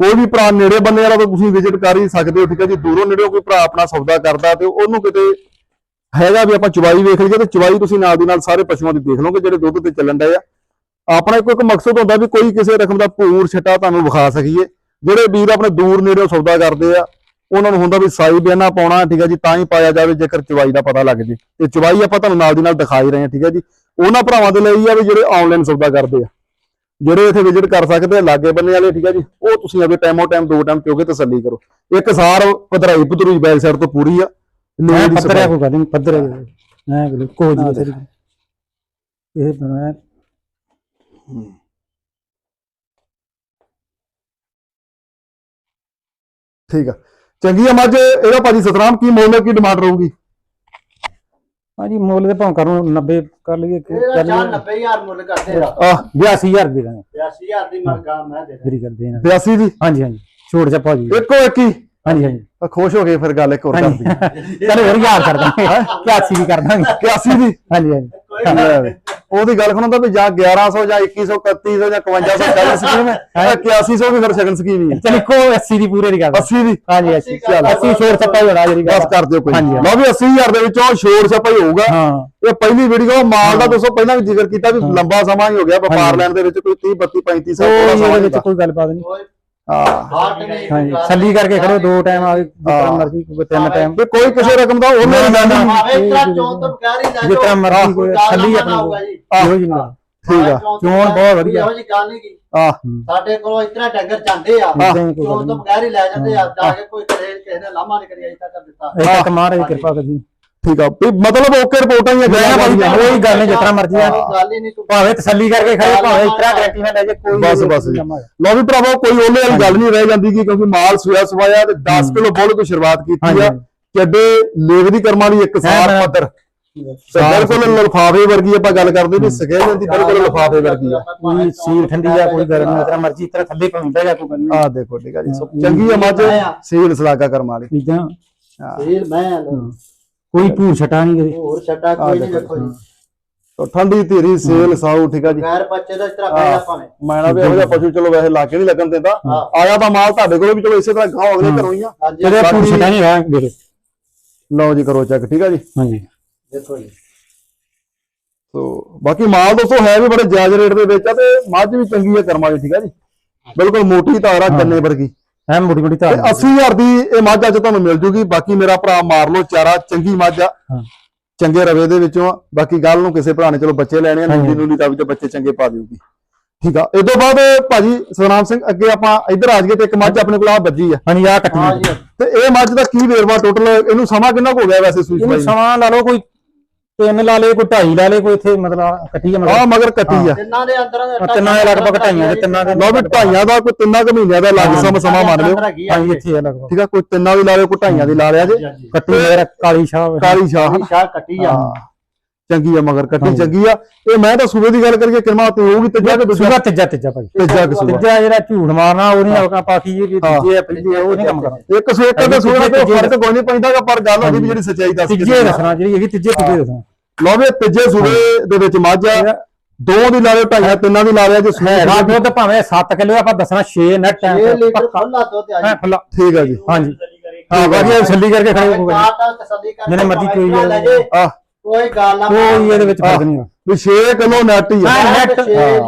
A: ਕੋਈ ਵੀ ਭਰਾ ਨੇੜੇ ਬੰਨੇ ਵਾਲਾ ਤਾਂ ਤੁਸੀਂ ਵਿਜ਼ਿਟ ਕਰ ਹੀ ਸਕਦੇ ਹੋ ਠੀਕ ਹੈ ਜੀ। ਦੂਰੋਂ ਨੇੜਿਓਂ ਕੋਈ ਭਰਾ ਆਪਣਾ ਸੌਦਾ ਕਰਦਾ ਤੇ ਉਹਨੂੰ ਕਿਤੇ ਹੈਗਾ ਵੀ ਆਪਾਂ ਚਵਾਈ ਵੇਖ ਲਈਏ ਤੇ ਚਵਾਈ ਤੁਸੀਂ ਨਾਲ ਦੀ ਨਾਲ ਸਾਰੇ ਪਸ਼ੂਆਂ ਦੀ ਦੇਖ ਲਓਗੇ ਜਿਹੜੇ ਦੁੱਧ ਤੇ ਚੱਲਣ ਡਏ ਆ। ਆਪਣਾ ਇੱਕੋ ਇੱਕ ਮਕਸਦ ਹੁੰਦਾ ਵੀ ਕੋਈ ਕਿਸੇ ਰਕਮ ਦਾ ਭੂਰ ਛਟਾ ਤੁਹਾਨੂੰ ਵਿਖਾ ਸਕੀਏ। ਜਿਹੜੇ ਵੀਰ ਆਪਣੇ ਦੂਰ ਨੇੜੇ ਸੌਦਾ ਕਰਦੇ ਆ, ਉਹਨਾਂ ਨੂੰ ਹੁੰਦਾ ਵੀ ਸਾਈ ਬਿਆਨਾ ਪਾਉਣਾ, ਠੀਕ ਹੈ ਜੀ, ਤਾਂ ਹੀ ਪਾਇਆ ਜਾਵੇ ਜੇਕਰ ਚਵਾਈ ਦਾ ਪਤਾ ਲੱਗ ਜੇ। ਤੇ ਚਵਾਈ ਆਪਾਂ ਤੁਹਾਨੂੰ ਨਾਲ ਦੀ ਨਾਲ ਦਿਖਾ ਹੀ ਰਹੇ ਹਾਂ, ਠੀਕ ਹੈ ਜੀ। ਉਹਨਾਂ ਭਰਾਵਾਂ ਦੇ ਲਈ ਆ ਵੀ ਜਿਹੜੇ ਆਨਲਾਈਨ ਸੌਦਾ ਕਰਦੇ ਆ। ਜਿਹੜੇ ਇੱਥੇ ਵਿਜ਼ਿਟ ਕਰ ਸਕਦੇ ਆ, ਲਾਗੇ ਬੰਨੇ ਵਾਲੇ, ਠੀਕ ਹੈ ਜੀ, ਉਹ ਤੁਸੀਂ ਆਪੇ ਟਾਈਮੋ ਟਾਈਮ ਦੋ ਟਾਈਮ ਪਿਓ ਕੇ ਤਸੱਲੀ ਕਰੋ। ਇੱਕ ਸਾਰ ਪਧਰਾਈ ਪਧਰੂਈ ਬੈਕ ਸਾਈਡ ਤੋਂ ਪੂਰੀ ਆ। ਲੋਹੇ ਦੀ
B: ਪੱਧਰ ਹੈ
A: ਸਫ਼ਾਈ।
B: ਕੋਈ ਗੱਲ ਨਹੀਂ ਪੱਧਰ ਹੈ। ਮੈਂ ਬਿਲਕੁਲ ਕੋਈ
A: ਹਾਂ,
B: ਨਹੀਂ ਇਹ ਬਣਾਇਆ
A: ਠੀਕ ਆ। ਚੰਗੀ ਆ ਮੱਝ ਇਹਦਾ ਭਾਜੀ ਸਤਰਾਮ ਕੀ ਮੁੱਲ ਕੀ ਡਿਮਾਂਡ ਰਹੂਗੀ?
B: ਹਾਂਜੀ ਮੁੱਲ ਦੇ ਭਾਵੇਂ ਕਰੋ 90 ਕਰ ਲਈਏ ਕਿ ਕਰ ਲਈਏ।
C: 90000 ਮੁੱਲ ਕਰਦੇ ਆ
A: ਆਹ
B: 82000 ਦੇ ਦਾਂਗੇ।
C: 80000 ਦੀ ਮੰਗਾ ਮੈਂ ਦੇ ਦਾਂ
B: ਫਰੀ ਕਰਦੇ ਹਾਂ
A: 82 ਦੀ?
B: ਹਾਂਜੀ ਹਾਂਜੀ। ਛੋੜ ਜਾ ਭਾਜੀ
A: ਇੱਕੋ ਇੱਕ ਹੀ?
B: ਹਾਂਜੀ ਹਾਂਜੀ।
A: ਆ ਖੁਸ਼ ਹੋ ਗਏ ਫਿਰ ਗੱਲ ਇੱਕ ਹੋਰ ਕਰਦੀ।
B: ਚਲੋ ਹੋਰ ਯਾਦ ਕਰ ਦਾਂਗੇ। 81 ਵੀ ਕਰ ਦਾਂਗੇ।
A: 81 ਦੀ
B: ਹਾਂਜੀ ਹਾਂਜੀ।
A: ਉਹਦੀ ਗੱਲ ਸੁਣਦਾ ਵੀ ਜਾਂ 1100 ਜਾਂ 2100 3100 ਜਾਂ 5500 ਚੱਲ ਸਕੀਮ ਹੈ। 8100 ਵੀ ਫਿਰ ਸ਼ਗਨ ਸਕੀਮ ਹੀ
B: ਚਲ ਇੱਕੋ 80 ਦੀ ਪੂਰੇ ਦੀ ਕਰ
A: 80 ਦੀ?
B: ਹਾਂਜੀ 80
A: ਚੱਲ।
B: 80 ਛੋੜ ਛੱਪਾ ਹੀ ਹੋਣਾ ਜਿਹੜੀ ਗੱਲ
A: ਬਸ ਕਰ ਦਿਓ ਕੋਈ
B: ਹਾਂਜੀ,
A: ਲਓ ਵੀ 80000 ਦੇ ਵਿੱਚੋਂ ਛੋੜ ਛਪਾ ਹੀ ਹੋਊਗਾ।
B: ਹਾਂ।
A: ਇਹ ਪਹਿਲੀ ਵੀਡੀਓ ਮਾਲ ਦਾ ਦੋਸਤੋ ਪਹਿਲਾਂ ਵੀ ਜ਼ਿਕਰ ਕੀਤਾ ਵੀ। ਲੰਬਾ ਸਮਾਂ ਹੀ ਹੋ ਗਿਆ ਵਪਾਰ। ਲੈਣ ਦੇ ਵਿੱਚ ਕੋਈ 30 32 35 ਸਾਲ
B: ਕੋਈ
A: ਦਾ
B: ਵਿੱਚ ਕੋਈ ਗੱਲਬਾਤ ਨਹੀਂ। ਹਾਂਜੀ ਛੱਲੀ ਕਰਕੇ ਖੜੋ ਦੋ ਟਾਈਮ ਆ
A: ਹਾਂ।
B: ਮਰਜ਼ੀ ਕੋਈ ਤਿੰਨ ਟਾਈਮ
A: ਵੀ ਕੋਈ ਕਿਸੇ ਰਕਮ ਦਾ ਉਹਨੇ
B: ਨਾ, ਨਾ,
A: ਲੈਣਾ।
B: ਨਾ।
C: ਆਵੇ ਇਤਰਾ ਚੋਂ ਤੋਂ ਬਗੈਰ ਹੀ ਲੈ ਜਾਓ
B: ਜਿੱਦਾਂ ਮਰਜ਼ੀ ਛੱਲੀ
C: ਆਪਣੀ ਹੋਊਗਾ ਜੀ
A: ਠੀਕ ਆ।
B: ਚੋਣ ਬਹੁਤ ਵਧੀਆ।
C: ਇਹੋ ਜੀ ਗੱਲ ਨਹੀਂ ਕੀ।
A: ਆ
C: ਸਾਡੇ ਕੋਲੋਂ ਇਤਨਾ ਡੰਗਰ ਜਾਂਦੇ ਆ।
B: ਇਦਾਂ ਹੀ। ਕੋਈ
C: ਚੋਂ
B: ਗੱਲ
C: ਤੋਂ ਬਗੈਰ ਹੀ ਲੈ ਜਾਂਦੇ ਆ ਜਾ ਕੇ ਕੋਈ ਕਿਸੇ ਨੇ ਲਾਮਾ ਨਹੀਂ ਕਰੀ ਅਜੇ ਤੱਕ ਦਿੱਤਾ।
B: ਨਹੀਂ ਇਹ ਤਾਂ ਮਾਰੇ ਕਿਰਪਾ ਕਰੀ।
A: ਠੀਕ ਆ। ਵੀ ਮਤਲਬ ਓਕੇ ਰਿਪੋਰਟਾਂ ਹੀ ਆ
B: ਮੈਂ ਭਾਈ। ਕੋਈ ਗੱਲ ਨਹੀਂ ਜਿਤਨਾ ਮਰਜ਼ੀ ਆ।
C: ਕੋਈ ਗੱਲ ਹੀ ਨਹੀਂ ਕੋਈ
B: ਭਾਵੇਂ ਤਸੱਲੀ ਕਰਕੇ ਖੜੇ ਭਾਵੇਂ ਇਤਰਾ ਗਰੰਟੀ ਨਾਲ ਲੈ ਜੇ ਕੋਈ
A: ਬਸ, ਬਸ ਜੀ। ਲਓ ਵੀ ਭਰਾਵੋ ਕੋਈ ਉਹਨੇ ਵਾਲੀ ਗੱਲ ਨਹੀਂ ਰਹਿ ਜਾਂਦੀ ਗੀ ਕਿਉਂਕਿ ਮਾਲ ਸੋਇਆ ਸਵਾਇਆ ਤੇ 10 ਕਿਲੋ ਬੋਲ ਤੋਂ ਸ਼ੁਰੂਆਤ ਕੀਤੀ ਆ। ਚੱਡੇ ਲੇਵ ਦੀ ਕਰਮਾਂ ਵਾਲੀ ਇੱਕ ਸਾਰ ਪੱਧਰ। ਬਿਲਕੁਲ ਲਫਾਫੇ ਵਰਗੀ ਆਪਾਂ ਗੱਲ ਕਰਦੇ ਵੀ ਸਕੇਲ ਦੀ ਬਿਲਕੁਲ ਲਫਾਫੇ ਵਰਗੀ ਆ।
B: ਕੋਈ ਸੀਲ ਠੰਡੀ ਆ ਕੋਈ ਗਰਮ ਨਹੀਂ ਤੇਰਾ ਮਰਜ਼ੀ ਤੇਰਾ ਥੱਲੇ ਪਾਉਂਦਾ ਜਾਂ ਕੋਈ ਗੱਲ ਨਹੀਂ।
A: ਆ ਦੇਖੋ ਠੀਕ ਆ ਜੀ। ਚੰਗੀ ਆ ਮੱਝ ਸੀਲ ਸਲਾਗਾ ਕਰਮਾਂ ਵਾਲੀ।
B: ਚੀਜ਼ਾਂ
A: ਹਾਂ।
C: ਸੀਲ ਮੈਂ
B: ਕੋਈ ਭੂਰ ਛਟਾ ਨਹੀਂ ਕਰੇ
C: ਹੋਰ ਛੱਟਾ ਕੋਈ ਨਹੀਂ ਦੇਖੋ ਜੀ।
A: ਸੋ ਠੰਡੀ ਧੀਰੀ ਸੇਲ ਸਾਊ ਠੀਕ ਆ ਜੀ।
C: ਗੈਰ ਬੱਚੇ ਦਾ ਇਸ ਤਰ੍ਹਾਂ ਪੈਦਾ ਭਾਵੇਂ।
A: ਮੈਂ ਨਾ ਵੀ ਇਹੋ ਜਿਹਾ ਪਸ਼ੂ ਚਲੋ ਵੈਸੇ ਲਾ ਕੇ ਨਹੀਂ ਲੱਗਣ ਦਿੰਦਾ। ਆਇਆ ਤਾਂ ਮਾਲ ਤੁਹਾਡੇ ਕੋਲ ਵੀ ਚਲੋ ਇਸੇ ਤਰ੍ਹਾਂ ਗਾਹ ਅਗਲੇ ਘਰੋਂ ਹੀ ਆ।
C: ਹਾਂਜੀ।
B: ਤੇਰੇ ਭੂਰ ਛਟਾ ਨਹੀਂ ਰਹਾ ਵੀਰੇ।
A: ਲਓ ਜੀ ਕਰੋ ਚੈੱਕ ਠੀਕ ਆ ਜੀ?
B: ਹਾਂਜੀ।
C: ਦੇਖੋ ਜੀ।
A: ਸੋ ਬਾਕੀ ਮਾਲ ਦੋਸਤੋ ਹੈ ਵੀ ਬੜੇ ਜਾਇਜ਼ ਰੇਟ ਦੇ ਵਿੱਚ ਆ ਤੇ ਮੱਝ ਵੀ ਚੰਗੀ ਆ ਕਰਮਾਂ ਦੀ ਠੀਕ ਆ ਜੀ? ਬਿਲਕੁਲ ਮੋਟੀ ਧਾਰ ਕੰਨੇ ਵਰਗੀ।
B: ਐ ਮੋਟੀ ਮੋਟੀ
A: ਤੇ
B: ਧਾਰ
A: 80000 ਦੀ ਇਹ ਮੱਝ ਅੱਜ ਤੁਹਾਨੂੰ ਮਿਲ ਜੂਗੀ ਬਾਕੀ ਮੇਰਾ ਭਰਾ ਮਾਰ ਲਓ ਚਾਰਾ ਚੰਗੀ ਮੱਝ ਆ। ਚੰਗੇ ਰਵੇ ਦੇ ਵਿੱਚੋਂ ਬਾਕੀ ਗੱਲ ਨੂੰ ਕਿਸੇ ਭਰਾ ਨੇ ਚਲੋ ਬੱਚੇ ਲੈਣੇ ਆ। ਨੂਲੀ ਨੂਲੀ ਦਾ ਵਿੱਚ ਬੱਚੇ ਚੰਗੇ ਪਾ ਦਿਊਗੀ। ਠੀਕ ਆ। ਇਹ ਤੋਂ ਬਾਅਦ ਭਾਜੀ ਸਤਨਾਮ ਸਿੰਘ ਅੱਗੇ ਆਪਾਂ ਇੱਧਰ ਆ ਜਾਈਏ ਤੇ ਇੱਕ ਮੱਝ ਆਪਣੇ ਕੋਲ ਆ ਵੱਜੀ ਆ।
B: ਹਾਂਜੀ ਆ ਕੱਟੀ
A: ਤੇ ਇਹ ਮੱਝ ਦਾ ਕੀ ਵੇਰਵਾ ਟੋਟਲ ਇਹਨੂੰ ਸਮਾਂ ਕਿੰਨਾ ਕੁ ਹੋ ਗਿਆ ਵੈਸੇ ਸੂਈ
B: ਸਮਾਂ ਲਾ ਲਓ ਕੋਈ ਤਿੰਨ ਲਾ ਲੇ ਕੋਈ ਢਾਈ ਲਾ ਲੇ ਕੋਈ ਇੱਥੇ ਮਤਲਬ ਕੱਟੀ ਆ
A: ਆ
B: ਮਤਲਬ
A: ਮਗਰ ਕੱਟੀ ਆ।
C: ਤਿੰਨਾਂ ਦੇ ਅੰਦਰ
B: ਆਹ ਤਿੰਨਾਂ ਦੇ ਲਗਭਗ ਢਾਈਆਂ ਦੇ ਤਿੰਨਾਂ ਦੇ
A: ਲਓ ਵੀ ਢਾਈਆਂ ਦਾ ਕੋਈ ਤਿੰਨਾਂ ਕੁ ਮਹੀਨਿਆਂ ਦਾ ਲੱਗ ਸਮ ਸਮਾਂ ਮੰਨ ਲਿਓ।
B: ਹਾਂਜੀ ਇੱਥੇ ਆ ਲਗਭਗ।
A: ਠੀਕ ਆ ਕੋਈ ਤਿੰਨਾਂ ਦੀ ਲਾ ਲਿਓ ਕੋਈ ਢਾਈਆਂ ਦੀ ਲਾ ਲਿਆ ਜੇ।
B: ਕੱਟੀ ਮੇਰਾ ਕਾਲੀ ਸ਼ਾਹ।
A: ਕਾਲੀ ਸ਼ਾਹ ਹਨਾ?
C: ਸ਼ਾਹ ਕੱਟੀ ਆ।
A: ਹਾਂ। ਚੰਗੀ ਆ ਮਗਰ ਕੱਟੀ। ਚੰਗੀ ਆ। ਇਹ ਮੈਂ ਤਾਂ ਸੂਬੇ ਦੀ ਗੱਲ ਕਰੀਏ ਕਿਰਮਾ ਤੇ ਹੋਊਗੀ ਤੇ ਜਾ ਕੇ ਦੂਜਾ?
B: ਤੀਜਾ ਤੀਜਾ ਭਾਈ।
A: ਤੀਜਾ ਕਸੂਆ
B: ਤੀਜਾ ਜਿਹੜਾ ਝੂਠ ਮਾਰਨਾ ਉਹ ਨਹੀਂ ਆਪਾਂ ਪਾਕੀ ਇਹ
A: ਹਾਂ।
B: ਤੀਜੇ ਆ ਪਹਿਲੀ ਆ, ਉਹ ਨਹੀਂ ਕੰਮ ਕਰਨਾ।
A: ਇੱਕ ਤੇ ਸੂਏ ਤੇ
B: ਤੀਜੇ-
A: ਫ਼ਰਕ ਕੋਈ ਨਹੀਂ ਪੈਂਦਾਗਾ ਪਰ ਗੱਲ ਹੁੰਦੀ ਵੀ ਜਿਹੜੀ ਸੱਚਾਈ ਦੱਸ ਕੇ
B: ਤੀਜੇ ਦੱਸਣਾ ਜਿਹੜੀ ਹੈਗੀ ਤੀਜੇ ਤੀਜੇ ਦੱਸਣਾ।
A: ਲਓ ਵੀ ਤੀਜੇ ਸੂਬੇ ਦੇ ਵਿੱਚ ਮੱਝ ਆ। ਦੋ ਦੀ ਲਾ ਲਿਓ ਢਾਈਆਂ ਤਿੰਨਾਂ ਦੀ ਲਾ ਲਿਆ ਜੇ
B: ਹੈਗਾ ਦੁੱਧ ਭਾਵੇਂ 7 ਕਿਲੋ ਆਪਾਂ ਦੱਸਣਾ 6 ਨੈਟ
C: 6
B: ਟਾਈਮ
C: ਲੀਟਰ ਖੁੱਲਾ ਦੁੱਧ ਆ
B: ਹੈ
C: ਜੀ
B: ਫੁੱਲਾ
A: ਠੀਕ ਆ ਜੀ।
B: ਹਾਂਜੀ। ਹਾਂ ਵਧੀਆ ਛੱਲੀ ਕਰਕੇ ਖੜੇ ਹੋ ਗਏ।
C: ਕਾਟਾ ਤਸੱਲੀ ਕਰ
B: ਜਿਹਨੇ ਮਰਜ਼ੀ ਕੋਈ
A: ਆ
C: ਕੋਈ ਗੱਲ ਨਾ
B: ਕੋਈ ਇਹਦੇ ਵਿੱਚ ਫ਼ਰਕ ਨਹੀਂ।
A: ਵੀ 6 ਕਿਲੋ ਨੈਟ ਹੀ ਆ।
B: ਹਾਂ,
C: ਨੈਟ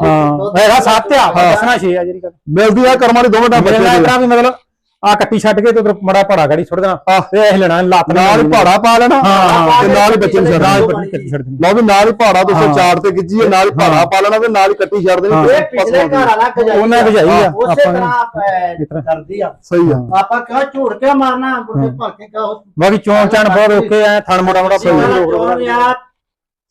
B: ਹਾਂ। ਹੈਗਾ 7 ਆ ਦੱਸਣਾ 6 ਆ ਜਿਹੜੀ ਗੱਲ।
A: ਮਿਲਦੀ ਆ ਕਰਮਾਂ ਦੀ ਦੋਵੇਂ
B: ਮੇਰੇ
A: ਬੱਚੇ ਦੇ।
B: ਇਤਨਾ ਵੀ ਮਤਲਬ ਆ ਕੱਟੀ ਛੱਡ ਕੇ ਤੇ ਉਧਰ ਮੜਾ ਪੜਾ ਗਾੜੀ ਛੱਡ ਦੇਣਾ।
A: ਆਹ।
B: ਇਹ ਲੈਣਾ ਲੱਤ
A: ਨਾਲ ਹੀ ਪਹਾੜਾ ਪਾ ਲੈਣਾ।
B: ਹਾਂ,
A: ਤੇ ਨਾਲ ਹੀ ਬੱਚੇ ਨੂੰ ਛੱਡ ਦੇਣਾ।
B: ਹੀ ਕੱਟੀ ਛੱਡ ਦੇਣੀ।
A: ਲਓ ਵੀ ਨਾਲ ਹੀ ਪਹਾੜਾ ਤੋਂ
B: ਹਾਂ।
A: ਚਾਰ ਤੇ ਗਿੱਜੀ ਹੈ ਨਾਲ ਹੀ ਪਹਾੜਾ ਪਾ ਲੈਣਾ ਤੇ ਨਾਲ ਹੀ ਕੱਟੀ ਛੱਡ ਦੇਣੀ।
C: ਇਹ ਪਿਛਲੇ ਘਰ ਵਾਲਾ ਗਜਾਈ
B: ਉਹਨਾਂ ਗਜਾਈ ਆ,
C: ਉਸੇ
B: ਆਪਾਂ
C: ਤਰ੍ਹਾਂ। ਕਰਦੀ ਆ।
A: ਸਹੀ ਆ।
C: ਆਪਾਂ ਕਿਉਂ ਝੂੜ ਕੇ ਮਾਰਨਾ ਬੁੱਢੇ ਭਰ ਕੇ ਕਹੋ
B: ਬਾਕੀ ਚਾਣ ਬਹੁਤ ਓਕੇ ਆ ਥਣ ਮੋੜਾ ਮੋੜਾ
C: ਸਹੀ ਆ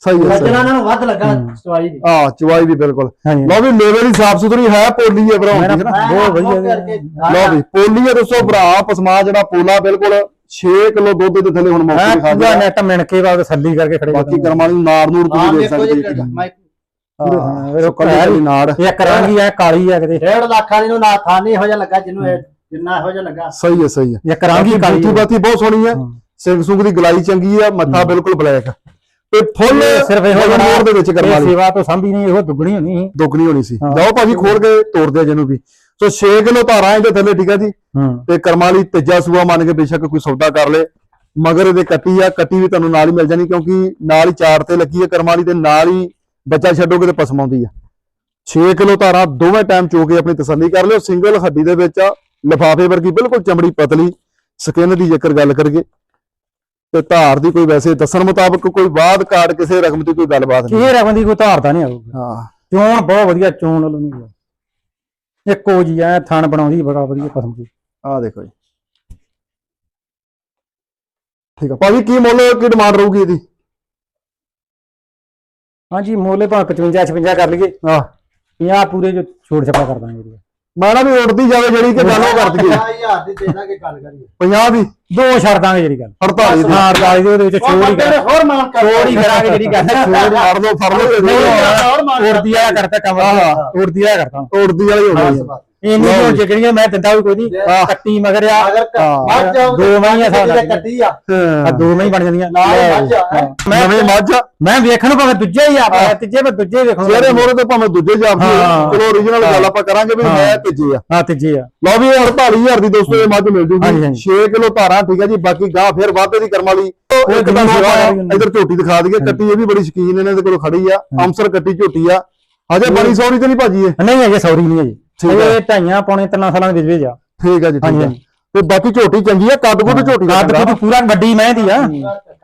A: ਸਹੀ ਆ ਸਹੀ
C: ਵਜਣਾ ਨੂੰ ਵੱਧ ਲੱਗਾ
B: ਹੂੰ।
C: ਸਵਾਈ ਦੀ
A: ਆ ਚਵਾਈ ਵੀ ਬਿਲਕੁਲ
B: ਹਾਂਜੀ।
A: ਲਓ ਵੀ ਲੇਵਲ ਹੀ ਸਾਫ਼ ਸੁਥਰੀ ਹੈ ਪੋਲੀ ਹੈ ਭਰਾ ਹੈ ਨਾ?
C: ਮੈਂ
B: ਬਹੁਤ ਵਧੀਆ
C: ਕਰਕੇ
A: ਲਓ ਵੀ ਪੋਲੀ ਹੈ ਦੋਸਤੋ ਭਰਾ ਪਸਮਾ ਜਿਹੜਾ ਪੋਲਾ ਬਿਲਕੁਲ 6 ਕਿਲੋ ਦੁੱਧ ਦੇ ਥੱਲੇ ਹੁਣ ਮੌਕੇ ਖਾ
B: ਪੂਰਾ
A: ਗਿਆ
B: ਨੈਟ ਮਿਣ ਕੇ ਬਾਅਦ ਥੱਲੀ ਕਰਕੇ ਖੜੇ
A: ਬਾਕੀ ਕਰਮਾਂ ਦੀ ਨਾੜ ਨੂੜ
C: ਹਾਂ
A: ਤੁਸੀਂ ਦੇਖ
C: ਦੇਖੋ ਜੀ
A: ਸਕਦੇ
C: ਮੈਂ
A: ਹਾਂ ਕੱਲੀ ਕੱਲੀ ਨਾੜ।
B: ਇਹ ਕਰਾਂਗੀ ਐ ਕਾਲੀ ਆ ਕਿਤੇ।
C: ਡੇਢ ਲੱਖ ਵਾਲੀ ਨੂੰ ਨਾ ਥਾਂ ਨਹੀਂ ਇਹੋ ਜਿਹਾ ਲੱਗਾ ਜਿਹਨੂੰ ਇਹ ਜਿੰਨਾ ਇਹੋ ਜਿਹਾ ਲੱਗਾ।
A: ਸਹੀ ਹੈ ਸਹੀ ਹੈ।
B: ਇਹ ਕਰਾਂਗੀ ਕਾਲੀ
A: ਬਾਤੀ ਬਹੁਤ ਸੋਹਣੀ ਹੈ।
B: ਹਾਂ।
A: ਸਿੰਘ ਸੁੰਗ ਦੀ ਗਲਾਈ ਚੰਗੀ ਹੈ ਮੱਥਾ ਬਿਲਕੁਲ ਬਲੈਕ। ਤੇ ਫੁੱਲ
B: ਸਿਰਫ ਇਹੋ
A: ਮੋੜ ਦੇ ਵਿੱਚ
B: ਇਹ
A: ਦੀ
B: ਸੇਵਾ ਤੋਂ ਸੰਭੀ ਨਹੀਂ ਇਹੋ ਦੁੱਗਣੀ ਹੋਣੀ ਸੀ।
A: ਦੁੱਗਣੀ ਹੋਣੀ ਸੀ। ਲਓ ਭਾਜੀ ਖੋਲ ਕੇ ਤੋੜਦੇ ਆ ਜਿਹਨੂੰ ਵੀ। ਸੋ 6 ਕਿਲੋ ਧਾਰਾਂ ਇਹਦੇ ਥੱਲੇ ਠੀਕ ਆ ਜੀ? ਤੇ ਕਰਮਾਂ ਲਈ ਤੀਜਾ ਸੂਆ ਮੰਨ ਕੇ ਬੇਸ਼ੱਕ ਕੋਈ ਸੌਦਾ ਕਰ ਲੇ। ਮਗਰ ਇਹਦੇ ਕੱਟੀ ਆ ਕੱਟੀ ਵੀ ਤੁਹਾਨੂੰ ਨਾਲ ਹੀ ਮਿਲ ਜਾਣੀ ਕਿਉਂਕਿ ਨਾਲ ਹੀ ਚਾਰ ਤੇ ਲੱਗੀ ਹੈ ਕਰਮਾਂ ਵਾਲੀ ਤੇ ਨਾਲ ਹੀ ਬੱਚਾ ਛੱਡੋਗੇ ਤੇ ਪਸਮ ਆਉਂਦੀ ਆ। 6 ਕਿਲੋ ਧਾਰਾਂ ਦੋਵੇਂ ਟਾਈਮ ਚੋ ਕੇ ਆਪਣੀ ਤਸੱਲੀ ਕਰ ਲਿਓ। ਸਿੰਗਲ ਹੱਡੀ ਦੇ ਵਿੱਚ ਆ ਲਫਾਫੇ ਵਰਗੀ ਬਿਲਕੁਲ ਚਮੜੀ ਪਤਲੀ। ਸਕਿਨ ਦੀ ਜੇਕਰ ਗੱਲ ਕਰੀਏ ਤੇ ਧਾਰ ਦੀ ਕੋਈ ਵੈਸੇ ਦੱਸਣ ਮੁਤਾਬਕ ਕੋਈ ਬਾਦ ਕਾਟ ਕਿਸੇ ਰਕਮ ਦੀ ਕੋਈ ਗੱਲਬਾਤ ਨਹੀਂ।
B: ਇਹ ਰਕਮ ਦੀ ਕੋਈ ਧਾਰਦਾ ਨਹੀਂ ਆਊਗੀ।
A: ਹਾਂ।
B: ਚੋਣ ਬਹੁਤ ਵਧੀਆ ਚੋਣ ਵੱਲੋਂ ਨਹੀਂ ਗਿਆ ਇੱਕੋ ਜੀ ਐ ਥਣ ਬਣਾਉਂਦੀ ਬੜਾ ਵਧੀਆ ਕਿਸਮ ਦੀ।
A: ਆਹ ਦੇਖੋ ਜੀ। ਠੀਕ ਆ। ਭਾਜੀ ਕੀ ਮੁੱਲ ਕੀ ਡਿਮਾਂਡ ਰਹੂਗੀ ਇਹਦੀ?
B: ਹਾਂਜੀ ਮੋਲੇ ਭਾਵੇਂ 55 56 ਕਰ ਲਈਏ।
A: ਆਹ
B: 50 ਪੂਰੇ ਜੋ ਛੋੜ ਛਪਾ ਕਰ ਦਾਂਗੇ ਜੀ
A: ਮੈਂ ਨਾ ਵੀ ਉੱਡਦੀ ਜਾਵੇ ਜਿਹੜੀ ਕਿ ਗੱਲ ਉਹ ਕਰ ਦਈਏ।
C: 50000 ਦੀ ਦੇ ਦਾਂਗੇ ਗੱਲ ਕਰੀਏ।
A: 50 ਦੀ?
B: ਦੋ ਛੱਡ ਦਾਂਗੇ ਜਿਹੜੀ ਗੱਲ।
A: 48 ਦੀ।
B: ਹਾਂ 48 ਦੇ ਉਹਦੇ ਵਿੱਚ ਛੋੜ ਹੀ ਕਰ
C: ਹੋਰ ਮਾਨ ਕਰ
B: ਛੋੜ ਹੀ ਕਰਾਂਗੇ ਜਿਹੜੀ ਗੱਲ। ਹੈ
A: ਛੋੜ ਫੜ ਲਓ ਫੜ ਲਓ
B: ਨਹੀਂ
C: ਹੋਰ ਮਾਰ
B: ਉੜਦੀ ਆ ਕਰਤਾ ਕੰਮ। ਉੜਦੀ ਆ ਕਰਤਾ
A: ਉੱਡਦੀ ਵਾਲੀ ਹੋ ਗਈ
C: ਬਸ।
B: ਇਹ ਨਹੀਂ ਹੁਣ ਜਿਹੜੀਆਂ ਮੈਂ ਦਿੰਦਾ ਵੀ ਕੋਈ ਨਹੀਂ
C: ਆਹ।
B: ਕੱਟੀ ਮਗਰ ਆ।
C: ਅਗਰ
A: ਹਾਂ।
C: ਮੱਝ ਆਊ
B: ਦੋ ਮਹੀਆਂ ਸਾਡਾ
C: ਸਾਡਾ ਕੱਟੀ ਆ।
B: ਆ
A: ਹਾਂ
B: ਦੋ ਮੈਂ ਹੀ ਬਣ ਜਾਂਦੀਆਂ।
C: ਨਾਲ ਮੱਝ ਆ ਹੈਂ।
B: ਮੈਂ
A: ਨਵੇਂ ਮੱਝ
B: ਮੈਂ ਵੇਖਣ ਨੂੰ ਭਾਵੇਂ ਦੂਜੇ ਹੀ ਆ ਮੈਂ ਤੀਜੇ ਮੈਂ ਦੂਜੇ ਵੇਖਣ
A: ਜਿਹੜੇ ਮੋਰੇ ਤੇ ਭਾਵੇਂ ਦੂਜੇ ਜਾਪਦੀ
B: ਹਾਂ।
A: ਚਲੋ origignal ਗੱਲ ਆਪਾਂ ਕਰਾਂਗੇ ਵੀ
B: ਹਾਂ।
A: ਮੈਂ ਤੀਜੇ ਆ।
B: ਹਾਂ ਤੀਜੇ ਆ।
A: ਲਓ ਵੀ ਇਹ 48000 ਦੀ ਦੋਸਤੋ ਇਹ ਮੱਝ ਮਿਲ
B: ਹਾਂਜੀ,
A: ਜੂਗੀ।
B: ਹਾਂਜੀ।
A: 6 ਕਿਲੋ ਧਾਰਾਂ ਠੀਕ ਹੈ ਜੀ। ਬਾਕੀ ਗਾਂ ਫਿਰ ਵਾਧੇ ਦੀ ਕਰਮ ਵਾਲੀ। ਉਹ ਇੱਕ
B: ਜਿੰਨੀ
A: ਤਾਂ
B: ਸੇਵਾ।
A: ਇਧਰ ਝੋਟੀ ਦਿਖਾ ਦਈਏ। ਕੱਟੀ ਇਹ ਵੀ ਬੜੀ ਸ਼ਕੀਨ ਇਹਨਾਂ ਦੇ ਕੋਲ ਖੜੀ ਆ। ਅੰਮ੍ਰਿਤਸਰ ਕੱਟੀ ਝੋਟੀ ਆ। ਹਜੇ ਬੜੀ ਸੌਰੀ ਤੇ ਨਹੀਂ ਭਾਜੀ ਇਹ?
B: ਨਹੀਂ ਅਜੇ ਸੌਰੀ ਨਹੀਂ ਅਜੇ
A: ਠੀਕ ਹੈ।
B: ਇਹ ਢਾਈਆਂ ਪੌਣੇ ਤਿੰਨਾਂ ਸਾਲਾਂ ਦੇ ਵਿੱਚ ਵਿੱਚ ਆ।
A: ਠੀਕ ਆ ਜੀ ਠੀਕ
B: ਹਾਂਜੀ,
A: ਆ।
B: ਹਾਂਜੀ।
A: ਤੇ ਬਾਕੀ ਝੋਟੀ ਚੰਗੀ ਆ ਕੱਦ ਕੁੱਦ ਝੋਟੀ ਦਾ
B: ਕੱਦ
A: ਚੰਗਾ।
B: ਕੁੱਦ ਪੂਰਾ ਵੱਡੀ ਮੈਂ ਦੀ ਆ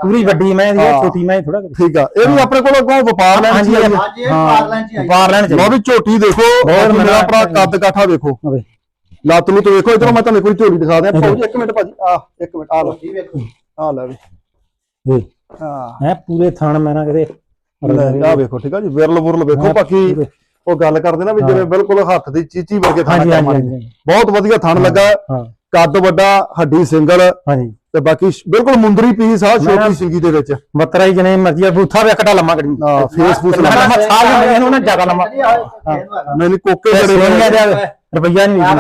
B: ਪੂਰੀ ਵੱਡੀ ਮੈਂ ਦੀ ਆ
A: ਹਾਂ।
B: ਛੋਟੀ ਮੈਂ ਥੋੜਾ
A: ਠੀਕ ਆ। ਇਹ ਵੀ ਆਪਣੇ ਕੋਲ ਅੱਗੋਂ ਵਪਾਰ ਲੈਣ
B: ਹਾਂਜੀ।
C: ਹਾਂਜੀ ਇਹ ਪਾਰਲੈਂਡ ਚ ਆਈ
B: ਬਾਹਰ ਲੈਣ ਚ
A: ਵੀ ਝੋਟੀ ਦੇਖੋ
B: ਬਹੁਤ
A: ਬਾਕੀ ਮੇਰਾ
B: ਮੇਰਾ
A: ਭਰਾ ਕੱਦ ਕਾਠਾ ਦੇਖੋ।
B: ਹੋਵੇ
A: ਲੱਤ ਨੂੰ ਤੇ ਵੇਖੋ ਇਧਰੋਂ ਮੈਂ ਤੁਹਾਨੂੰ ਕੋਈ ਝੋਲੀ ਦਿਖਾ ਦਿਆਂ। ਭਾਜੀ ਇੱਕ ਮਿੰਟ ਭਾਜੀ। ਆ ਇੱਕ ਮਿੰਟ ਆ ਲਓ।
C: ਝੋਟੀ ਵੇਖੋ।
A: ਆ ਲੈ ਵੀ।
B: ਇਹ।
A: ਹਾਂ।
B: ਹੈ ਪੂਰੇ ਥਣ ਮੈਂ ਨਾ ਕਿਤੇ
A: ਆ ਵੇਖੋ ਠੀਕ ਆ ਜੀ ਵਿਰਲ ਵੁਰਲ ਵੇਖੋ
B: ਹਾਂ,
A: ਬਾਕੀ। ਉਹ ਗੱਲ ਕਰਦੇ ਨਾ ਵੀ ਜਿਵੇਂ ਬਿਲਕੁਲ ਹੱਥ ਦੀ ਚੀਚੀ ਵਰਗੇ ਥਣ।
B: ਹਾਂਜੀ
A: ਬਹੁਤ ਵਧੀਆ ਥਣ ਲੱਗਾ। ਕੱਦ ਵੱਡਾ ਹੱਡੀ ਸਿੰਗਲ।
B: ਹਾਂਜੀ।
A: ਤੇ ਬਾਕੀ ਬਿਲਕੁਲ ਮੁੰਦਰੀ ਪੀਸ ਆ ਛੋਟੀ ਸਿੰਗੀ ਦੇ ਵਿੱਚ।
B: ਬੱਤਰਾ ਹੀ ਜਨੇ ਮਰਜ਼ੀ ਆ, ਬੂਥਾ ਵੀ ਕਟਾ ਲੰਮਾ ਕਰੀ।
A: ਫੇਸ ਲੰਮਾ।
B: ਮੈਂ ਸਾਲ ਹੁੰਦੇ ਨੇ ਜ਼ਿਆਦਾ ਲੰਮਾ।
A: ਮੈਨੂੰ ਕੋਕੇ
B: ਤੇ
A: ਬੜੇ
B: ਰੁਪਈਆ ਨਹੀਂ
A: ਹਾਂ।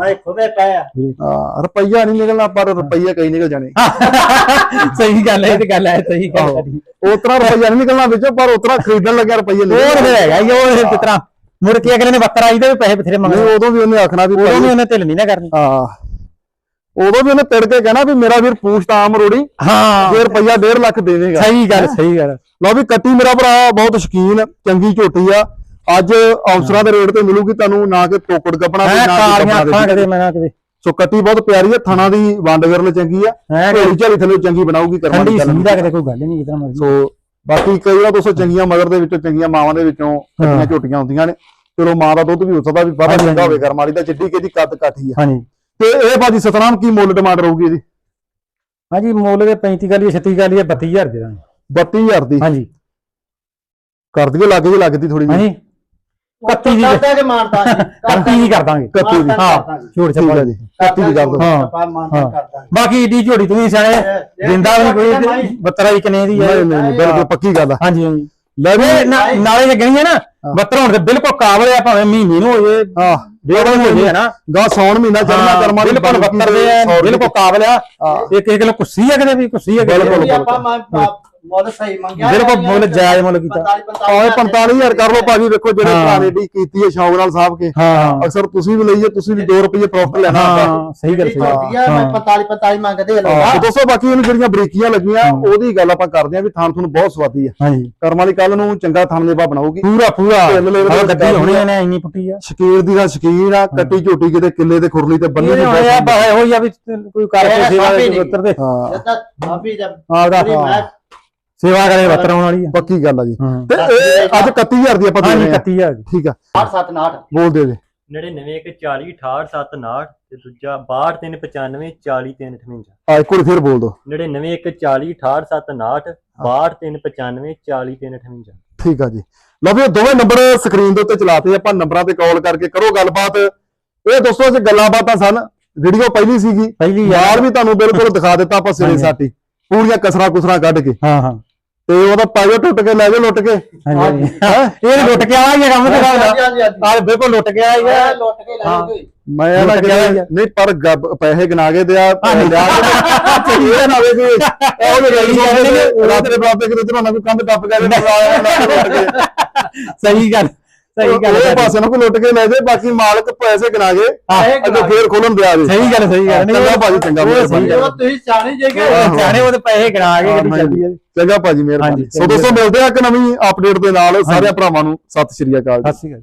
C: ਮੈਂ ਖੁਦੇ ਪਿਆ
A: ਹਾਂ, ਰੁਪਈਆ ਨਹੀਂ ਨਿਕਲਣਾ ਪਰ ਰੁਪਈਏ ਕਈ ਨਿਕਲ ਜਾਣੇ।
B: ਸਹੀ ਗੱਲ ਹੈ ਇਹ ਤੇ ਗੱਲ ਹੈ ਸਹੀ ਗੱਲ। ਹੈ।
A: ਉਤਰਾ ਰੁਪਈਆ ਨਹੀਂ ਨਿਕਲਣਾ ਵਿੱਚੋਂ ਪਰ ਉਤਰਾ ਖਰੀਦਣ ਲੱਗਿਆ ਰੁਪਈਏ
B: ਉਹ ਤੇ ਹੈਗਾ ਹੀ, ਉਹ ਇਹ ਜਿਸ ਤਰ੍ਹਾਂ? ਮੁੜ ਕੇ ਅਗਲੇ ਨੇ ਬੱਤਰਾ ਆਈ ਪੈਸੇ ਬਥੇਰੇ ਮੰਗਦੇ
A: ਨਹੀਂ ਉਦੋਂ ਵੀ ਉਹਨੇ ਆਖਣਾ ਵੀ
B: ਉਦੋਂ ਵੀ ਉਹਨੇ ਢਿੱਲ ਨਹੀਂ ਨਾ ਕਰਨੀ।
A: ਹਾਂ। ਉਦੋਂ ਵੀ ਉਹਨੇ ਤਿੜ ਕੇ ਕਹਿਣਾ ਵੀ ਮੇਰਾ ਵੀਰ ਪੂਛ ਤਾਂ ਮਰੋੜੀ
B: ਹਾਂ।
A: ਜੇ ਰੁਪਈਆ 1.5 ਲੱਖ ਦੇਵੇਗਾ।
B: ਸਹੀ ਗੱਲ ਸਹੀ ਗੱਲ।
A: ਲਓ ਵੀ ਕੱਟੀ ਮੇਰਾ ਭਰਾ ਬਹੁਤ ਸ਼ਕੀਨ ਚੰਗੀ ਝੋਟੀ ਆ। ਅੱਜ ਔਂਸਰਾਂ ਦੇ ਰੇਟ ਤੇ ਮਿਲੂਗੀ ਤੁਹਾਨੂੰ ਨਾ ਕਿ ਤੋਕੜ ਕੱਪਣਾ
B: ਮੈਂ ਕਾਲੀਆਂ ਅੱਖਾਂ ਕਦੇ ਮੈਂ ਨਾ ਕਦੇ।
A: ਸੋ ਕੱਟੀ ਬਹੁਤ ਪਿਆਰੀ ਆ ਥਣਾ ਦੀ ਵੰਡ ਗਰਲ ਚੰਗੀ ਆ।
B: ਹੈ
A: ਢੋਲੀ ਝਾਲੀ ਥੱਲੇ ਚੰਗੀ ਬਣਾਉਗੀ ਕਰਮਾਂ ਦੀ ਗੱਲ
B: ਦਾ ਕਦੇ ਕੋਈ ਗੱਲ ਨਹੀਂ ਜਿੱਦਾਂ ਮਰਜ਼ੀ।
A: ਸੋ ਬਾਕੀ ਕਈ ਵਾਰ ਦੋਸਤੋ ਚੰਗੀਆਂ ਮਗਰ ਦੇ ਵਿੱਚੋਂ ਚੰਗੀਆਂ ਮਾਵਾਂ ਦੇ ਵਿੱਚੋਂ ਕੱਟੀਆਂ
B: ਹਾਂ।
A: ਝੋਟੀਆਂ ਹੁੰਦੀਆਂ ਨੇ। ਚਲੋ ਮਾਂ ਦਾ ਦੁੱਧ ਵੀ ਹੋ ਸਕਦਾ ਵੀ
B: ਹਾਂਜੀ,
A: ਚੰਗਾ ਹੋਵੇ। ਕਰਮ ਵਾਲੀ ਦਾ ਜਿੱਡੀ ਕਿਹਦੀ ਕੱਦ ਕਾਠੀ ਆ।
B: ਹਾਂਜੀ।
A: ਤੇ ਇਹ ਬਾਜੀ ਸਤਨਾਮ ਕੀ ਮੁੱਲ ਡਿਮਾਂਡ ਰਹੂਗੀ ਇਹਦੀ?
B: ਹਾਂਜੀ ਮੁੱਲ ਦੇ 35 ਗਾਲੀ 36 ਗਾਲੀ 32000 ਦੇ ਦਾਂਗੇ।
A: 32000 ਦੀ।
B: ਹਾਂਜੀ।
A: ਕਰ ਦਈਏ ਲੱਗ ਜੇ ਲੱਗਦੀ ਥੋੜੀ ਜਿਹੀ।
B: ਹਾਂਜੀ। ਕੱਤੀ ਦੀ।
C: ਕਰਦਾ ਕਿ ਮਾਰਦਾ
B: ਕੱਤੀ ਦੀ ਕਰ ਦਾਂਗੇ
A: ਕੱਤੀ ਦੀ
B: ਹਾਂ ਝੋੜ ਛਪਾ।
A: ਹੈ ਜੀ। ਕੱਤੀ ਦੀ ਕਰ ਦੋ
B: ਹਾਂ। ਬਾਕੀ ਏਡੀ ਝੋੜੀ ਤੂੰ ਹੀ ਸਿਆਣੇ ਦਿੰਦਾ ਵੀ ਕੋਈ। ਬੱਤਰਾ ਹੀ ਕਿਨੇ ਦੀ ਹੈ
A: ਨਹੀਂ ਨਹੀਂ ਬਿਲਕੁਲ ਪੱਕੀ ਗੱਲ ਆ।
B: ਹਾਂਜੀ ਹਾਂਜੀ।
A: ਲੈ ਵੀ
B: ਨਾਲੇ ਜੇ ਗਣੀਏ ਨਾ ਬੱਤਰਾ ਹੁਣ ਤੇ ਬਿਲਕੁਲ ਕਾਬਲ ਆ ਭਾਵੇਂ ਮਹੀਨੇ ਨੂੰ ਹੋ ਜੇ
A: ਹਾਂ।
B: ਡੇਢ ਮਹੀਨੇ ਹੋ ਜੇ ਹੈ ਨਾ
A: ਗਾ ਸੌਣ ਮਹੀਨਾ ਚੜਨਾ
B: ਹਾਂ,
A: ਕਰਮ
B: ਬਿਲਕੁਲ ਬੱਤਰ ਦੇ ਬਿਲਕੁਲ ਕਾਬਲ ਆ। ਇੱਕ ਇੱਕ ਕਿਲੋ ਕੁੱਸੀ ਆ ਕਿਤੇ ਵੀ ਕੁੱਸੀ ਆ ਕਿਤੇ।
A: ਬਿਲਕੁਲ,
C: ਵੀ ਆਪਾਂ ਮ- ਮੁੱਲ ਸਹੀ ਮੰਗਿਆ
B: ਬਿਲਕੁਲ ਮੁੱਲ ਜਾਇਜ਼ ਮੁੱਲ ਕੀਤਾ।
A: 45 45000 ਕਰ ਲਓ ਭਾਜੀ ਵੇਖੋ ਜਿਹੜੇ
B: ਹਾਂ।
A: ਭਰਾ ਨੇ ਡੀ ਕੀਤੀ ਹੈ ਸ਼ੌਕ ਨਾਲ ਸਾਹਿਬ ਕੇ।
B: ਹਾਂ
A: ਅਕਸਰ ਤੁਸੀਂ ਵੀ ਲਈਏ ਤੁਸੀਂ ਵੀ 2 ਰੁਪਏ ਪ੍ਰੋਫਿਟ ਲੈਣਾ
B: ਹਾਂ ਸਹੀ ਗੱਲ ਸਹੀ
C: ਮੈਂ
B: ਹਾਂ।
C: 45 45 ਮੰਗਦੇ
A: ਹਾਂ, ਤੇ ਦੋਸਤੋ ਬਾਕੀ ਇਹਨੂੰ ਜਿਹੜੀਆਂ ਬਰੀਕੀਆਂ ਲੱਗੀਆਂ ਉਹਦੀ ਗੱਲ ਆਪਾਂ ਕਰਦੇ ਆਂ ਵੀ ਥਾਨ ਤੁਹਾਨੂੰ ਬਹੁਤ ਸਵਾਦੀ ਆ।
B: ਹਾਂਜੀ।
A: ਕਰਮ ਵਾਲੀ ਕੱਲ ਨੂੰ ਚੰਗਾ ਥਾਨ ਦੇਵਾ ਬਣਾਊਗੀ।
B: ਪੂਰਾ ਪੂਰਾ। ਆਹ
A: ਤੇ
B: ਗੱਡੀ ਹੋਣੀ ਇਹਨੇ ਇੰਨੀ ਪੁੱਟੀ ਆ।
A: ਸ਼ਕੀਰ ਦੀ ਦਾ ਸ਼ਕੀਰ ਆ ਕੱਟੀ ਝੋਟੀ ਕਿਤੇ ਕਿੱਲੇ ਤੇ ਖੁਰਲੀ ਤੇ ਬੰਨੀ ਦੀ
B: ਹੋਇਆ ਬਸ ਇਹੋ ਹੀ ਆ ਵੀ ਕੋਈ ਕਰ
C: ਇਹ
B: ਕੇ ਸੇਵਾ
C: ਸਾਫ਼ ਹੀ
B: ਦੇ
C: ਨਹੀਂ।
B: ਬੱਤਰ ਦੇ
A: ਹਾਂ।
C: ਜਦ ਭਾਬੀ ਜਦ ਪੂਰੀ ਮੈਂ
B: ਸੇਵਾ ਕਰੇ ਬੱਤਰ ਆਉਣ ਵਾਲੀ ਆ।
A: ਪੱਕੀ ਗੱਲ ਆ ਜੀ।
B: ਹਾਂ।
A: ਤੇ ਇਹ ਅੱਜ 31000 ਦੀ ਆਪਾਂ ਦੇ
B: ਹਾਂਜੀ
A: ਰਹੇ ਆ
B: 31000 ਦੀ।
A: ਠੀਕ ਆ।
C: 8 7 8
A: ਬੋਲ ਦੇ ਦੇ।
D: 99 ਇੱਕ 40 68 7 ਤੇ ਦੂਜਾ 62 3 95 40 3 58
A: ਆ ਇੱਕ ਵਾਰੀ ਫੇਰ ਬੋਲ ਦੋ।
D: 99 ਇੱਕ 40 68 7 62 3 95 40 3 58
A: ਠੀਕ ਆ ਜੀ। ਲਓ ਵੀ ਇਹ ਦੋਵੇਂ ਨੰਬਰ ਸਕਰੀਨ ਦੇ ਉੱਤੇ ਚਲਾਤੇ ਆਪਾਂ ਨੰਬਰਾਂ ਤੇ ਕਾਲ ਕਰਕੇ ਕਰੋ ਗੱਲਬਾਤ। ਇਹ ਦੋਸਤੋ ਅੱਜ ਗੱਲਾਂ ਬਾਤਾਂ ਸਨ। ਵੀਡੀਓ ਪਹਿਲੀ ਸੀਗੀ।
B: ਪਹਿਲੀ
A: ਯਾਰ ਵੀ ਤੁਹਾਨੂੰ ਬਿਲਕੁਲ ਦਿਖਾ ਦਿੱਤਾ ਆਪਾਂ ਸਿਰੇ
B: ਹਾਂਜੀ।
A: ਸਾਟੀ। ਪੂਰੀਆਂ ਕਸਰਾਂ ਕੁਸਰਾਂ ਕੱਢ ਕੇ।
B: ਹਾਂ ਹਾਂ।
A: ਤੇ ਉਹਦਾ ਪਾਇਓ ਟੁੱਟ ਕੇ ਲੈ ਜਾਓ ਲੁੱਟ ਕੇ।
B: ਹਾਂਜੀ। ਇਹ ਲੁੱਟ ਕੇ ਆਇਆ ਕੰਮ ਤੇ। ਕਰਦਾ ਆ ਬਿਲਕੁਲ ਲੁੱਟ ਕੇ ਆਇਆ
C: ਲੁੱਟ ਕੇ ਲੈ ਗਏ।
A: ਮੈਂ ਇਹ ਨਾ
B: ਲੁੱਟ ਕੇ ਆਇਆ ਹੀ ਆ।
A: ਨਹੀਂ ਪਰ ਗੱਬ- ਪੈਸੇ ਗਿਣਾ ਕੇ ਦਿਆ ਲਿਆ ਇਹ ਨਾ ਹੋਵੇ ਵੀ ਉਹ ਰਾਤੇ ਬਰਾਤੇ ਕਿਤੇ ਤੇ ਨਾ ਕੋਈ ਕੰਧ ਟੱਪ ਕੇ।
B: ਸਹੀ ਗੱਲ। ਸਹੀ ਗੱਲ
A: ਉਹ
B: ਹੈ
A: ਪਾਸੇ ਨੂੰ ਕੋਈ ਲੁੱਟ ਕੇ ਲੈ ਜਾਏ ਬਾਕੀ ਮਾਲਕ ਪੈਸੇ ਗਿਣਾ ਕੇ ਅੱਗੇ ਫੇਰ ਖੋਲਣ ਦਿਆ ਜੇ
B: ਸਹੀ ਗੱਲ ਸਹੀ ਗੱਲ
A: ਚੰਗਾ ਭਾਜੀ ਚੰਗਾ
C: ਤੁਸੀਂ ਸਿਆਣੇ ਜੇ ਕਿ
A: ਆਹੋ।
B: ਸਿਆਣੇ ਉਹਦੇ ਪੈਸੇ ਗਿਣਾ ਕੇ ਗੱਡੀ
A: ਹਾਂ,
B: ਚੱਲਦੀ ਆ
A: ਚੰਗਾ ਭਾਜੀ ਮਿਹਰਬਾਨੀ। ਸੋ ਦੋਸਤੋ ਮਿਲਦੇ ਆ ਇੱਕ ਨਵੀਂ ਅਪਡੇਟ ਦੇ ਨਾਲ। ਸਾਰਿਆਂ ਭਰਾਵਾਂ ਨੂੰ ਸਤਿ ਸ਼੍ਰੀ ਅਕਾਲ ਜੀ।
B: ਸਤਿ ਸ਼੍ਰੀ ਅਕਾਲ